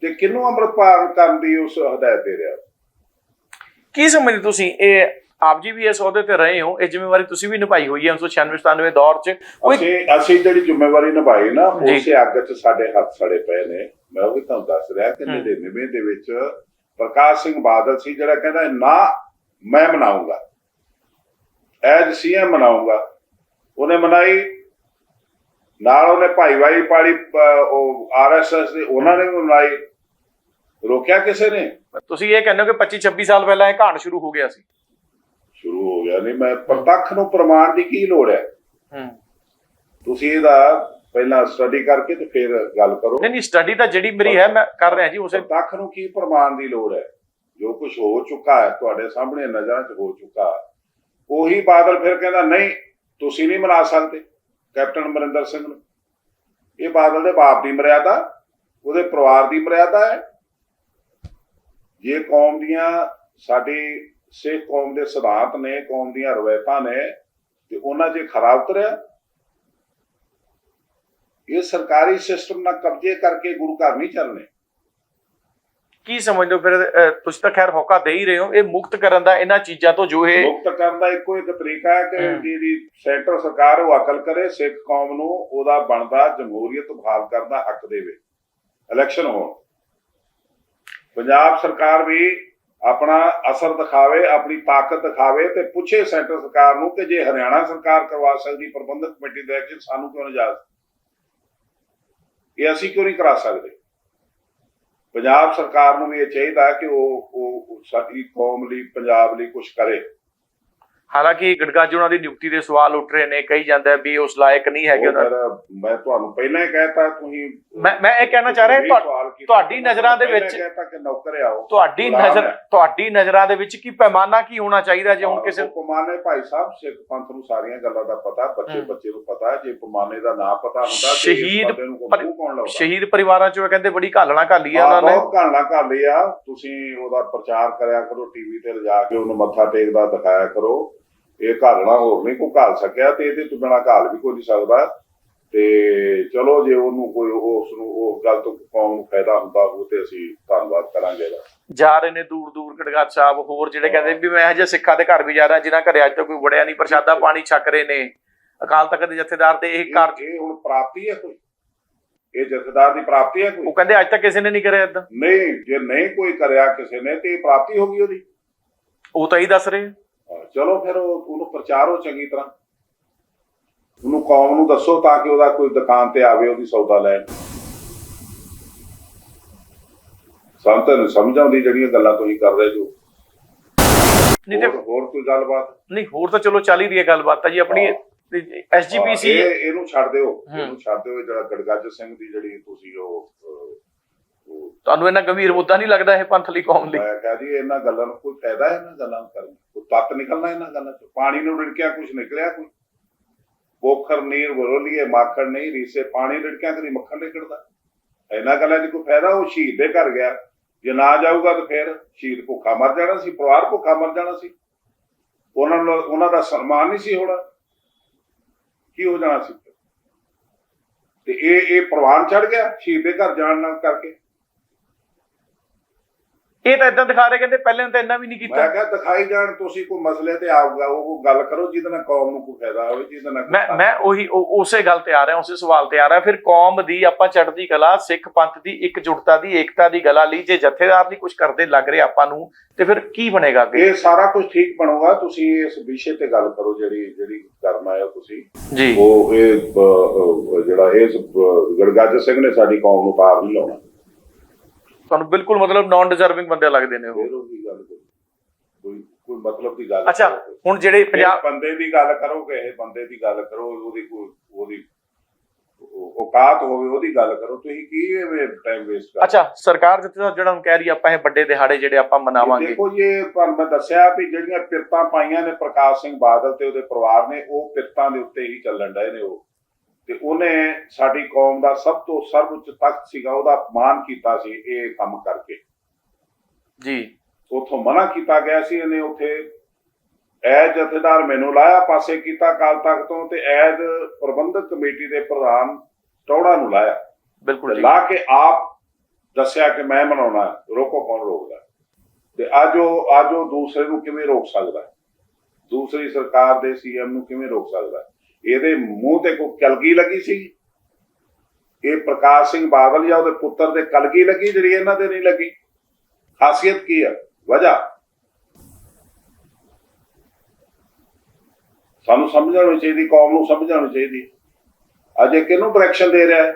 ਤੇ ਕਿਹਨੂੰ ਅੰਮ੍ਰਿਤ ਪਾਨ ਕਰਨ ਦੀ ਉਸ ਹਦਾਇਤ ਦੇ ਰਿਹਾ? ਕੀ ਸਮਝਦੇ ਤੁਸੀਂ? ਇਹ ਆਪ ਜੀ ਵੀ ਇਸ ਅਹੁਦੇ ਤੇ ਰਹੇ ਹੋ ਇਹ ਜ਼ਿੰਮੇਵਾਰੀ ਤੁਸੀਂ ਵੀ ਨਿਭਾਈ ਹੋਈ ਹੈ 1996 97 ਦੌਰ 'ਚ। ਅਸੀਂ ਅਸੀਂ ਜਿਹੜੀ ਜ਼ਿੰਮੇਵਾਰੀ ਨਿਭਾਈ ਨਾ। ਉਸੇ ਅੱਗ 'ਚ ਸਾਡੇ ਹੱਥ ਸੜੇ ਪਏ ਨੇ। ਮੈਂ ਉਹ ਵੀ ਤੁਹਾਨੂੰ ਦੱਸ ਰਿਹਾ ਕਿ ਹਮ। 99 ਦੇ ਵਿੱਚ ਪ੍ਰਕਾਸ਼ ਸਿੰਘ ਬਾਦਲ ਸੀ ਜਿਹੜਾ ਕਹਿੰਦਾ ਨਾ ਮੈਂ ਮਨਾਉਂਗਾ ਐਜ ਸੀਐਮ ਮਨਾਉਂਗਾ ਉਹਨੇ ਮਨਾਈ। ਨਾਲ ਉਹਨੇ ਭਾਈਵਾਈ ਅਹ, ਉਹ ਆਰਐਸਐਸ ਦੇ ਉਹਨਾਂ ਨੇ ਵੀ ਮਨਾਈ। ਰੋਕਿਆ ਕਿਸੇ ਨੇ? ਤੁਸੀਂ ਇਹ ਕਹਿੰਦੇ ਹੋ ਕਿ 25 26 ਸਾਲ ਪਹਿਲਾਂ ਇਹ ਕਹਾਣ ਸ਼ੁਰੂ ਹੋ ਗਿਆ ਸੀ। ਸ਼ੁਰੂ ਹੋ ਗਿਆ ਨਹੀਂ ਮੈਂ ਪ੍ਰਤੱਖ ਨੂੰ ਪ੍ਰਮਾਣ ਦੀ ਕੀ ਲੋੜ ਹੈ? ਹੂੰ। ਤੁਸੀਂ ਇਹਦਾ ਪਹਿਲਾਂ ਸਟੱਡੀ ਕਰਕੇ ਤੇ ਫਿਰ ਗੱਲ ਕਰੋ। ਨਹੀਂ ਨਹੀਂ ਸਟੱਡੀ ਤਾਂ ਜਿਹੜੀ ਮੇਰੀ ਹੈ ਮੈਂ ਕਰ ਰਿਹਾ ਜੀ ਉਸੇ ਪ੍ਰਤੱਖ ਨੂੰ ਕੀ ਪ੍ਰਮਾਣ ਦੀ ਲੋੜ ਹੈ? ਜੋ ਕੁਝ ਹੋ ਚੁੱਕਾ ਹੈ ਤੁਹਾਡੇ ਸਾਹਮਣੇ ਨਜ਼ਰਾਂ 'ਚ ਹੋ ਚੁੱਕਾ ਉਹੀ ਬਾਦਲ ਫਿਰ ਕਹਿੰਦਾ ਨਹੀਂ ਤੁਸੀਂ ਨਹੀਂ ਮਨਾ ਸਕਦੇ ਕੈਪਟਨ ਅਮਰਿੰਦਰ ਸਿੰਘ ਨੂੰ। ਇਹ ਬਾਦਲ ਦੇ ਬਾਪ ਦੀ ਮਰਿਆਦਾ ਉਹਦੇ ਪਰਿਵਾਰ ਦੀ ਮਰਿਆਦਾ ਹੈ ਜੇ ਕੌਮ ਦੀਆਂ ਸਾਡੀ ਸਿੱਖ ਕੌਮ ਦੇ ਸਿਧਾਂਤ ਨੇ ਕੌਮ ਦੀਆਂ ਰਵਾਇਤਾਂ ਨੇ ਤੇ ਉਹਨਾਂ 'ਚ ਖਰਾ ਉਤਰਿਆ। ਇਹ ਸਰਕਾਰੀ ਸਿਸਟਮ ਨਾਲ ਕਬਜ਼ੇ ਕਰਕੇ ਗੁਰੂ ਘਰ ਨਹੀਂ ਚੱਲਣੇ। ਕੀ ਸਮਝਦੇ ਹੋ ਫਿਰ? ਤੁਸੀਂ ਤਾਂ ਖੈਰ ਹੋਕਾ ਦੇ ਹੀ ਰਹੇ ਹੋ। ਇਹ ਮੁਕਤ ਕਰਨ ਦਾ ਇਹਨਾਂ ਚੀਜ਼ਾਂ ਤੋਂ ਜੋ ਇਹ ਮੁਕਤ ਕਰਨ ਦਾ ਇੱਕੋ ਇੱਕ ਤਰੀਕਾ ਹੈ ਕਿ। ਜਿਹੜੀ ਸੈਂਟਰ ਸਰਕਾਰ ਉਹ ਅਕਲ ਕਰੇ ਸਿੱਖ ਕੌਮ ਨੂੰ ਉਹਦਾ ਬਣਦਾ ਜਮਹੂਰੀਅਤ ਬਹਾਲ ਕਰਨ ਦਾ ਹੱਕ ਦੇਵੇ। ਇਲੈਕਸ਼ਨ ਹੋਣ। ਪੰਜਾਬ ਸਰਕਾਰ ਵੀ ਆਪਣਾ ਅਸਰ ਦਿਖਾਵੇ, ਆਪਣੀ ਤਾਕਤ ਦਿਖਾਵੇ ਤੇ ਪੁੱਛੇ ਸੈਂਟਰ ਸਰਕਾਰ ਨੂੰ ਕਿ ਜੇ ਹਰਿਆਣਾ ਸਰਕਾਰ ਕਰਵਾ ਸਕਦੀ, ਪ੍ਰਬੰਧਕ ਕਮੇਟੀ ਦੇ ਐਕਸ਼ਨ ਸਾਨੂੰ ਕਿਉਂ ਨਹੀਂ ਜਾ ਇਹ ਅਸੀਂ ਕਿਉਂ ਨਹੀਂ ਕਰਾ ਸਕਦੇ? ਪੰਜਾਬ ਸਰਕਾਰ ਨੂੰ ਵੀ ਇਹ ਚਾਹੀਦਾ ਕਿ ਉਹ ਉਹ ਸਾਡੀ ਕੌਮ ਲਈ, ਪੰਜਾਬ ਲਈ ਕੁਝ ਕਰੇ। ਹਾਲਾਂਕਿ ਗੜਗਾਜੀ ਉਹਨਾਂ ਦੀ ਨਿਯੁਕਤੀ ਦੇ ਸਵਾਲ ਉੱਠ ਰਹੇ ਨੇ ਕਹੀ ਜਾਂਦਾ ਵੀ ਉਸ ਲਾਇਕ ਨਹੀਂ ਹੈਗੇ ਉਹ ਉਹਨਾਂ ਮੈਂ ਤੁਹਾਨੂੰ ਪਹਿਲਾਂ ਹੀ ਕਹਿਤਾ ਤੁਸੀਂ ਮੈਂ ਮੈਂ ਇਹ ਕਹਿਣਾ ਚਾਹ ਰਿਹਾ ਤੁਹਾਡੀ ਨਜ਼ਰਾਂ ਦੇ ਵਿੱਚ- ਤੁਹਾਡੀ ਨਜ਼ਰ। ਤੁਹਾਡੀ ਨਜ਼ਰਾਂ ਦੇ ਵਿੱਚ ਕੀ ਪੈਮਾਨਾ ਕੀ ਹੋਣਾ ਚਾਹੀਦਾ ਜੇ ਹੁਣ ਕਿਸੇ ਪਮਾਨੇ ਭਾਈ ਸਾਹਿਬ ਸਿੱਖ ਪੰਥ ਨੂੰ ਸਾਰੀਆਂ ਗੱਲਾਂ ਦਾ ਪਤਾ ਬੱਚੇ। ਬੱਚੇ ਨੂੰ ਪਤਾ ਜੇ ਪਮਾਨੇ ਦਾ ਨਾਂ ਪਤਾ ਹੁੰਦਾ ਸ਼ਹੀਦ ਸ਼ਹੀਦ ਪਰਿਵਾਰਾਂ ਚੋਂ ਕਹਿੰਦੇ ਬੜੀ ਘਾਲਣਾ ਘਾਲੀ ਆ ਉਹਨਾਂ ਨੇ ਬਹੁਤ ਘਾਣਾ ਕਰ ਲਿਆ ਤੁਸੀਂ ਉਹਦਾ ਪ੍ਰਚਾਰ ਕਰਿਆ ਕਰੋ ਟੀਵੀ ਤੇ ਲਿਜਾ ਕੇ ਉਹਨੂੰ ਮੱਥਾ ਟੇਕਦਾ ਦਿਖਾਇਆ ਕਰੋ ਇਹ ਘਾਲਣਾ ਹੋਰ ਨਹੀਂ ਕੋਈ ਘਾਲ ਸਕਿਆ ਤੇ ਇਹਦੇ ਤੋਂ ਬਿਨਾ ਘਾਲ ਵੀ ਕੋਈ ਨਹੀਂ ਸਕਦਾ। ਤੇ ਚਲੋ ਜੇ ਉਹਨੂੰ ਕੋਈ ਉਸ ਨੂੰ ਉਸ ਗੱਲ ਤੋਂ ਕੌਮ ਨੂੰ ਫਾਇਦਾ ਹੁੰਦਾ ਉਹ ਤੇ ਅਸੀਂ ਧੰਨਵਾਦ ਕਰਾਂਗੇ ਜਾ ਰਹੇ ਨੇ ਦੂਰ ਦੂਰ ਗੜਗਾਜ ਸਾਹਿਬ ਹੋਰ ਜਿਹੜੇ ਕਹਿੰਦੇ ਵੀ ਮੈਂ ਹਜੇ ਸਿੱਖਾਂ ਦੇ ਘਰ ਵੀ ਜਾ ਰਿਹਾ ਜਿਨ੍ਹਾਂ ਘਰੇ ਅੱਜ ਤੱਕ ਕੋਈ ਵੜਿਆ ਨਹੀਂ ਪ੍ਰਸ਼ਾਦਾ ਪਾਣੀ ਛਕ ਰਹੇ ਨੇ ਅਕਾਲ ਤਖਤ ਦੇ ਜਥੇਦਾਰ ਤੇ ਇਹ ਘਰ ਇਹ ਹੁਣ ਪ੍ਰਾਪਤੀ ਹੈ ਕੋਈ? ਇਹ ਜਥੇਦਾਰ ਦੀ ਪ੍ਰਾਪਤੀ ਹੈ ਕੋਈ? ਉਹ ਕਹਿੰਦੇ ਅੱਜ ਤੱਕ ਕਿਸੇ ਨੇ ਨਹੀਂ ਕਰਿਆ ਇਦਾਂ ਨਹੀਂ ਜੇ ਨਹੀਂ ਕੋਈ ਕਰਿਆ ਕਿਸੇ ਨੇ ਤੇ ਇਹ ਪ੍ਰਾਪਤੀ ਹੋ ਗਈ ਉਹਦੀ। ਉਹ ਤਾਂ ਹੀ ਦੱਸ ਰਹੇ ਚਲੋ ਫਿਰ ਉਹ- ਉਹਨੂੰ ਪ੍ਰਚਾਰੋ ਚੰਗੀ ਤਰ੍ਹਾਂ। ਉਹਨੂੰ ਕੌਮ ਨੂੰ ਦੱਸੋ ਤਾਂ ਕਿ ਉਹਦਾ ਕੋਈ ਦੁਕਾਨ ਤੇ ਆਵੇ ਉਹਦੀ ਸੌਦਾ ਲੈਣ ਸੰਤ ਨੂੰ ਸਮਝ ਆਉਂਦੀ ਜਿਹੜੀਆਂ ਗੱਲਾਂ ਤੁਸੀਂ ਕਰ ਰਹੇ ਜੋ। ਨਹੀਂ ਤੇ ਹੋਰ ਕੋਈ ਗੱਲਬਾਤ? ਨਹੀਂ ਹੋਰ ਤਾਂ ਚਲੋ ਚੱਲ ਹੀ ਰਹੀ ਹੈ ਗੱਲਬਾਤ ਤਾਂ ਜੀ ਆਪਣੀ ਐਸਜੀਪੀਸੀ ਇਹਨੂੰ ਛੱਡ ਦਿਓ। ਇਹਨੂੰ ਛੱਡ ਦਿਓ ਜਿਹੜਾ ਗੜਗੱਜ ਸਿੰਘ ਦੀ ਜਿਹੜੀ ਤੁਸੀਂ ਉਹ ਤੁਹਾਨੂੰ ਇਹਨਾਂ ਗੰਭੀਰ ਮੁੱਦਾ ਨਹੀਂ ਲੱਗਦਾ ਇਹ ਪੰਥ ਲਈ ਕੌਮ ਲਈ? ਮੈਂ ਕਿਹਾ ਜੀ ਇਹਨਾਂ ਗੱਲਾਂ ਨੂੰ ਕੋਈ ਫਾਇਦਾ ਹੈ ਇਹਨਾਂ ਗੱਲਾਂ ਕਰਨ ਕੋਈ ਤੱਤ ਨਿਕਲਣਾ ਇਹਨਾਂ ਗੱਲਾਂ ਚ? ਪਾਣੀ ਨੂੰ ਰਿੜਕਿਆ ਕੁਝ ਨਿਕਲਿਆ ਕੋਈ? ਪੋਖਰ ਨੀਰ ਵਰੋਲੀਏ, ਮਾਖਣ ਨਹੀਂ, ਰੀਸੇ ਪਾਣੀ ਰਿੜਕਿਆ ਕਦੀ ਮੱਖਣ ਨਿਕਲਦਾ ਇਹਨਾਂ ਗੱਲਾਂ ਦੀ ਕੋਈ ਫਾਇਦਾ? ਉਹ ਸ਼ਹੀਦ ਦੇ ਘਰ ਗਿਆ। ਜੇ ਨਾ ਜਾਊਗਾ ਤਾਂ ਫਿਰ ਸ਼ਹੀਦ ਭੁੱਖਾ ਮਰ ਜਾਣਾ ਸੀ, ਪਰਿਵਾਰ ਭੁੱਖਾ ਮਰ ਜਾਣਾ ਸੀ। ਉਹਨਾਂ ਨੂੰ, ਉਹਨਾਂ ਦਾ ਸਨਮਾਨ ਨਹੀਂ ਸੀ ਹੋਣਾ। ਕੀ ਹੋ ਜਾਣਾ ਸੀ? ਤੇ ਇਹ ਇਹ ਪ੍ਰਵਾਨ ਚੜ ਗਿਆ ਸ਼ਹੀਦ ਦੇ ਘਰ ਜਾਣ ਨਾਲ ਕਰਕੇ। ਇਹ ਤਾਂ ਇਦਾਂ ਦਿਖਾ ਰਹੇ ਕਹਿੰਦੇ ਪਹਿਲੇ ਤਾਂ ਇੰਨਾ ਵੀ ਨਹੀਂ ਮੈਂ ਕੀਤਾ ਕਿਹਾ ਦਿਖਾਈ ਜਾਣ ਤੁਸੀਂ ਕੋਈ ਮਸਲੇ ਤੇ ਆਊਗਾ ਉਹ ਗੱਲ ਕਰੋ ਜਿਹਦੇ ਨਾਲ ਕੌਮ ਨੂੰ ਕੋਈ ਫਾਇਦਾ ਹੋਵੇ ਜਿਹਦੇ ਨਾਲ ਮੈਂ ਮੈਂ ਉਹੀ ਉਸੇ ਗੱਲ ਤੇ ਆ ਰਿਹਾ ਉਸੇ ਸਵਾਲ ਤੇ ਆ ਰਿਹਾ। ਫਿਰ ਕੌਮ ਦੀ ਆਪਾਂ ਚੜ੍ਹਦੀ ਕਲਾ ਸਿੱਖ ਪੰਥ ਦੀ ਇਕਜੁੱਟਤਾ ਦੀ ਏਕਤਾ ਦੀ ਗਲਾ ਲਈ ਜੇ ਜਥੇਦਾਰ ਨਹੀਂ ਕੁਝ ਕਰਦੇ ਲੱਗ ਰਿਹਾ ਆਪਾਂ ਨੂੰ ਤੇ ਫਿਰ ਕੀ ਬਣੇਗਾ ਅੱਗੇ? ਇਹ ਸਾਰਾ ਕੁਝ ਠੀਕ ਬਣੂਗਾ ਤੁਸੀਂ ਇਸ ਵਿਸ਼ੇ ਤੇ ਗੱਲ ਕਰੋ ਜਿਹੜੀ ਜਿਹੜੀ ਕਰਨਾ ਹੈ ਤੁਸੀਂ। ਜੀ। ਉਹ ਇਹ ਜਿਹੜਾ ਬ- ਗੜਗੱਜ ਸਿੰਘ ਨੇ ਸਾਡੀ ਕੌਮ ਨੂੰ ਪਾਰ ਨਹੀਂ ਲਾਉਣਾ। ਤੁਹਾਨੂੰ ਬਿਲਕੁਲ ਮਤਲਬ ਨਾਨ ਡਿਜ਼ਰਵਿੰਗ ਬੰਦੇ ਲੱਗਦੇ ਨੇ ਉਹ ਫਿਰ ਉਹ ਕੀ ਗੱਲ ਕਰੋ। ਕੋਈ ਕੋਈ ਮਤਲਬ ਦੀ ਗੱਲ ਅੱਛਾ ਕਰੋ। ਹੁਣ ਜਿਹੜੇ ਪੰਜਾਬ ਬੰਦੇ ਦੀ ਗੱਲ ਕਰੋਗੇ ਇਹ ਬੰਦੇ ਦੀ ਗੱਲ ਕਰੋ ਉਹਦੀ ਕੋਈ ਉਹਦੀ ਉਹ- ਔਕਾਤ ਹੋਵੇ ਉਹਦੀ ਗੱਲ ਕਰੋ ਤੁਸੀਂ ਕੀ ਐਵੇਂ ਟਾਈਮ ਵੇਸਟ ਕਰ ਅੱਛਾ ਸਰਕਾਰ ਜਥੇਦਾਰ ਜਿਹੜਾ ਹੁਣ ਕਹਿ ਰਹੀ ਆ, ਆਪਾਂ ਇਹ ਵੱਡੇ ਦਿਹਾੜੇ ਜਿਹੜੇ ਆਪਾਂ ਮਨਾਵਾਂਗੇ ਦੇਖੋ ਜੀ ਇਹ ਤੁਹਾਨੂੰ ਮੈਂ ਦੱਸਿਆ ਵੀ ਜਿਹੜੀਆਂ ਪਿਰਤਾਂ ਪਾਈਆਂ ਨੇ ਪ੍ਰਕਾਸ਼ ਸਿੰਘ ਬਾਦਲ ਤੇ ਉਹਦੇ ਪਰਿਵਾਰ ਨੇ ਉਹ ਪਿਰਤਾਂ ਦੇ ਉੱਤੇ ਹੀ ਚੱਲਣ ਡਏ ਨੇ ਉਹ ਤੇ ਉਹਨੇ ਸਾਡੀ ਕੌਮ ਦਾ ਸਭ ਤੋਂ ਸਰਵਉੱਚ ਤਖਤ ਸੀਗਾ ਉਹਦਾ ਅਪਮਾਨ ਕੀਤਾ ਸੀ ਇਹ ਕੰਮ ਕਰਕੇ ਜੀ ਉਥੋਂ ਮਨਾ ਕੀਤਾ ਗਿਆ ਸੀ ਇਹਨੇ ਉੱਥੇ ਐਜ ਜਥੇਦਾਰ ਮੈਨੂੰ ਲਾਇਆ ਪਾਸੇ ਕੀਤਾ ਕਾਲ ਤਖਤ ਤੋਂ ਤੇ ਐਜ ਪ੍ਰਬੰਧਕ ਕਮੇਟੀ ਦੇ ਪ੍ਰਧਾਨ ਟੌੜਾ ਨੂੰ ਲਾਇਆ ਬਿਲਕੁਲ ਲਾ ਕੇ ਆਪ ਦੱਸਿਆ ਕਿ ਮੈਂ ਮਨਾਉਣਾ। ਰੋਕੋ ਕੌਣ ਰੋਕਦਾ? ਤੇ ਅੱਜ ਉਹ ਅੱਜ ਉਹ ਦੂਸਰੇ ਨੂੰ ਕਿਵੇਂ ਰੋਕ ਸਕਦਾ? ਦੂਸਰੀ ਸਰਕਾਰ ਦੇ ਸੀਐਮ ਨੂੰ ਕਿਵੇਂ ਰੋਕ ਸਕਦਾ? ਇਹਦੇ ਮੂੰਹ ਤੇ ਕੋਈ ਕਲਗੀ ਲੱਗੀ ਸੀ? ਇਹ ਪ੍ਰਕਾਸ਼ ਸਿੰਘ ਬਾਦਲ ਜਾਂ ਉਹਦੇ ਪੁੱਤਰ ਦੇ ਕਲਗੀ ਲੱਗੀ ਜਿਹੜੀ ਇਹਨਾਂ ਦੇ ਨਹੀਂ ਲੱਗੀ? ਖਾਸੀਅਤ ਕੀ ਹੈ ਵਜ੍ਹਾ? ਸਾਨੂੰ ਸਮਝ ਆਉਣੀ ਚਾਹੀਦੀ, ਕੌਮ ਨੂੰ ਸਮਝ ਆਉਣੀ ਚਾਹੀਦੀ। ਅੱਜ ਇਹ ਕਿਹਨੂੰ ਡਾਇਰੈਕਸ਼ਨ ਦੇ ਰਿਹਾ ਹੈ?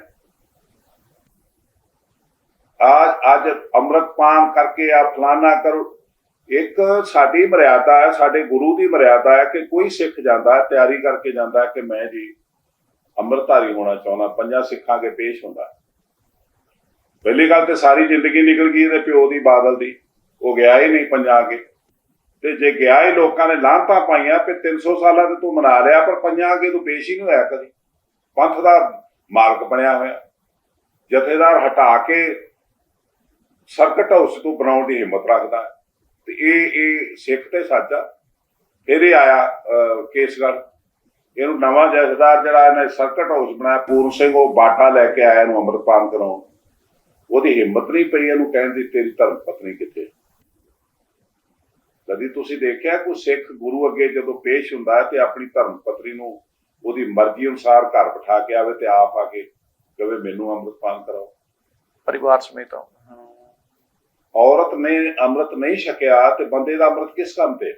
ਅੱਜ ਅੱਜ ਅੰਮ੍ਰਿਤਪਾਨ ਕਰਕੇ ਆ ਫਲਾਨਾ ਕਰੋ ਇੱਕ ਸਾਡੀ ਮਰਿਆਦਾ ਹੈ, ਸਾਡੇ ਗੁਰੂ ਦੀ ਮਰਿਆਦਾ ਹੈ ਕਿ ਕੋਈ ਸਿੱਖ ਜਾਂਦਾ ਤਿਆਰੀ ਕਰਕੇ ਜਾਂਦਾ ਕਿ ਮੈਂ ਜੀ ਅੰਮ੍ਰਿਤਧਾਰੀ ਹੋਣਾ ਚਾਹੁੰਦਾ, ਪੰਜਾਂ ਸਿੱਖਾਂ ਕੇ ਪੇਸ਼ ਹੁੰਦਾ ਪਹਿਲੀ ਗੱਲ ਤੇ ਸਾਰੀ ਜ਼ਿੰਦਗੀ ਨਿਕਲ ਗਈ ਇਹਦੇ ਪਿਓ ਦੀ, ਬਾਦਲ ਦੀ। ਉਹ ਗਿਆ ਹੀ ਨਹੀਂ ਪੰਜਾਂ ਕੇ ਤੇ ਜੇ ਗਿਆ ਹੀ, ਲੋਕਾਂ ਨੇ ਲਾਂਤਾਂ ਪਾਈਆਂ ਕਿ 300 ਸਾਲਾਂ ਤੇ ਤੂੰ ਮਨਾ ਲਿਆ, ਪਰ ਪੰਜਾਂ ਅੱਗੇ ਤੂੰ ਪੇਸ਼ ਹੀ ਨਹੀਂ ਹੋਇਆ ਕਦੀ। ਪੰਥ ਦਾ ਮਾਲਕ ਬਣਿਆ ਹੋਇਆ। ਜਥੇਦਾਰ ਹਟਾ ਕੇ ਸਰਕਟ ਹਾਊਸ ਤੋਂ ਬਣਾਉਣ ਦੀ ਹਿੰਮਤ ਰੱਖਦਾ ਹੈ। ਤੇ ਇਹ ਇਹ ਸਿੱਖ ਤੇ ਸਾਜਾ ਫਿਰ ਇਹ ਆਇਆ ਅਹ, ਇਹਨੂੰ ਨਵਾਂ ਜਥੇਦਾਰ ਜਿਹੜਾ ਇਹਨੇ ਸਰਕਟ ਹਾਊਸ ਬਣਾਇਆ ਪੂਰਨ ਸਿੰਘ ਉਹ ਬਾਟਾ ਲੈ ਕੇ ਆਇਆ ਇਹਨੂੰ ਅੰਮ੍ਰਿਤਪਾਨ ਕਰਾਉਣ। ਉਹਦੀ ਹਿੰਮਤ ਨਹੀਂ ਪਈ ਇਹਨੂੰ ਕਹਿਣ ਦੀ ਤੇਰੀ ਧਰਮ ਪਤਨੀ ਕਿੱਥੇ ਕਦੀ ਤੁਸੀਂ ਦੇਖਿਆ ਕੋਈ ਸਿੱਖ ਗੁਰੂ ਅੱਗੇ ਜਦੋਂ ਪੇਸ਼ ਹੁੰਦਾ ਤੇ ਆਪਣੀ ਧਰਮ ਪਤਨੀ ਨੂੰ ਉਹਦੀ ਮਰਜ਼ੀ ਅਨੁਸਾਰ ਘਰ ਬਿਠਾ ਕੇ ਆਵੇ ਤੇ ਆਪ ਆ ਕੇ ਕਹੇ ਮੈਨੂੰ ਅੰਮ੍ਰਿਤਪਾਨ ਕਰਾਓ ਪਰਿਵਾਰ ਸਮੇਤ ਆਓ। ਔਰਤ ਨੇ ਅੰਮ੍ਰਿਤ ਨਹੀਂ ਛਕਿਆ ਤੇ ਬੰਦੇ ਦਾ ਅੰਮ੍ਰਿਤ ਕਿਸ ਕੰਮ ਤੇ?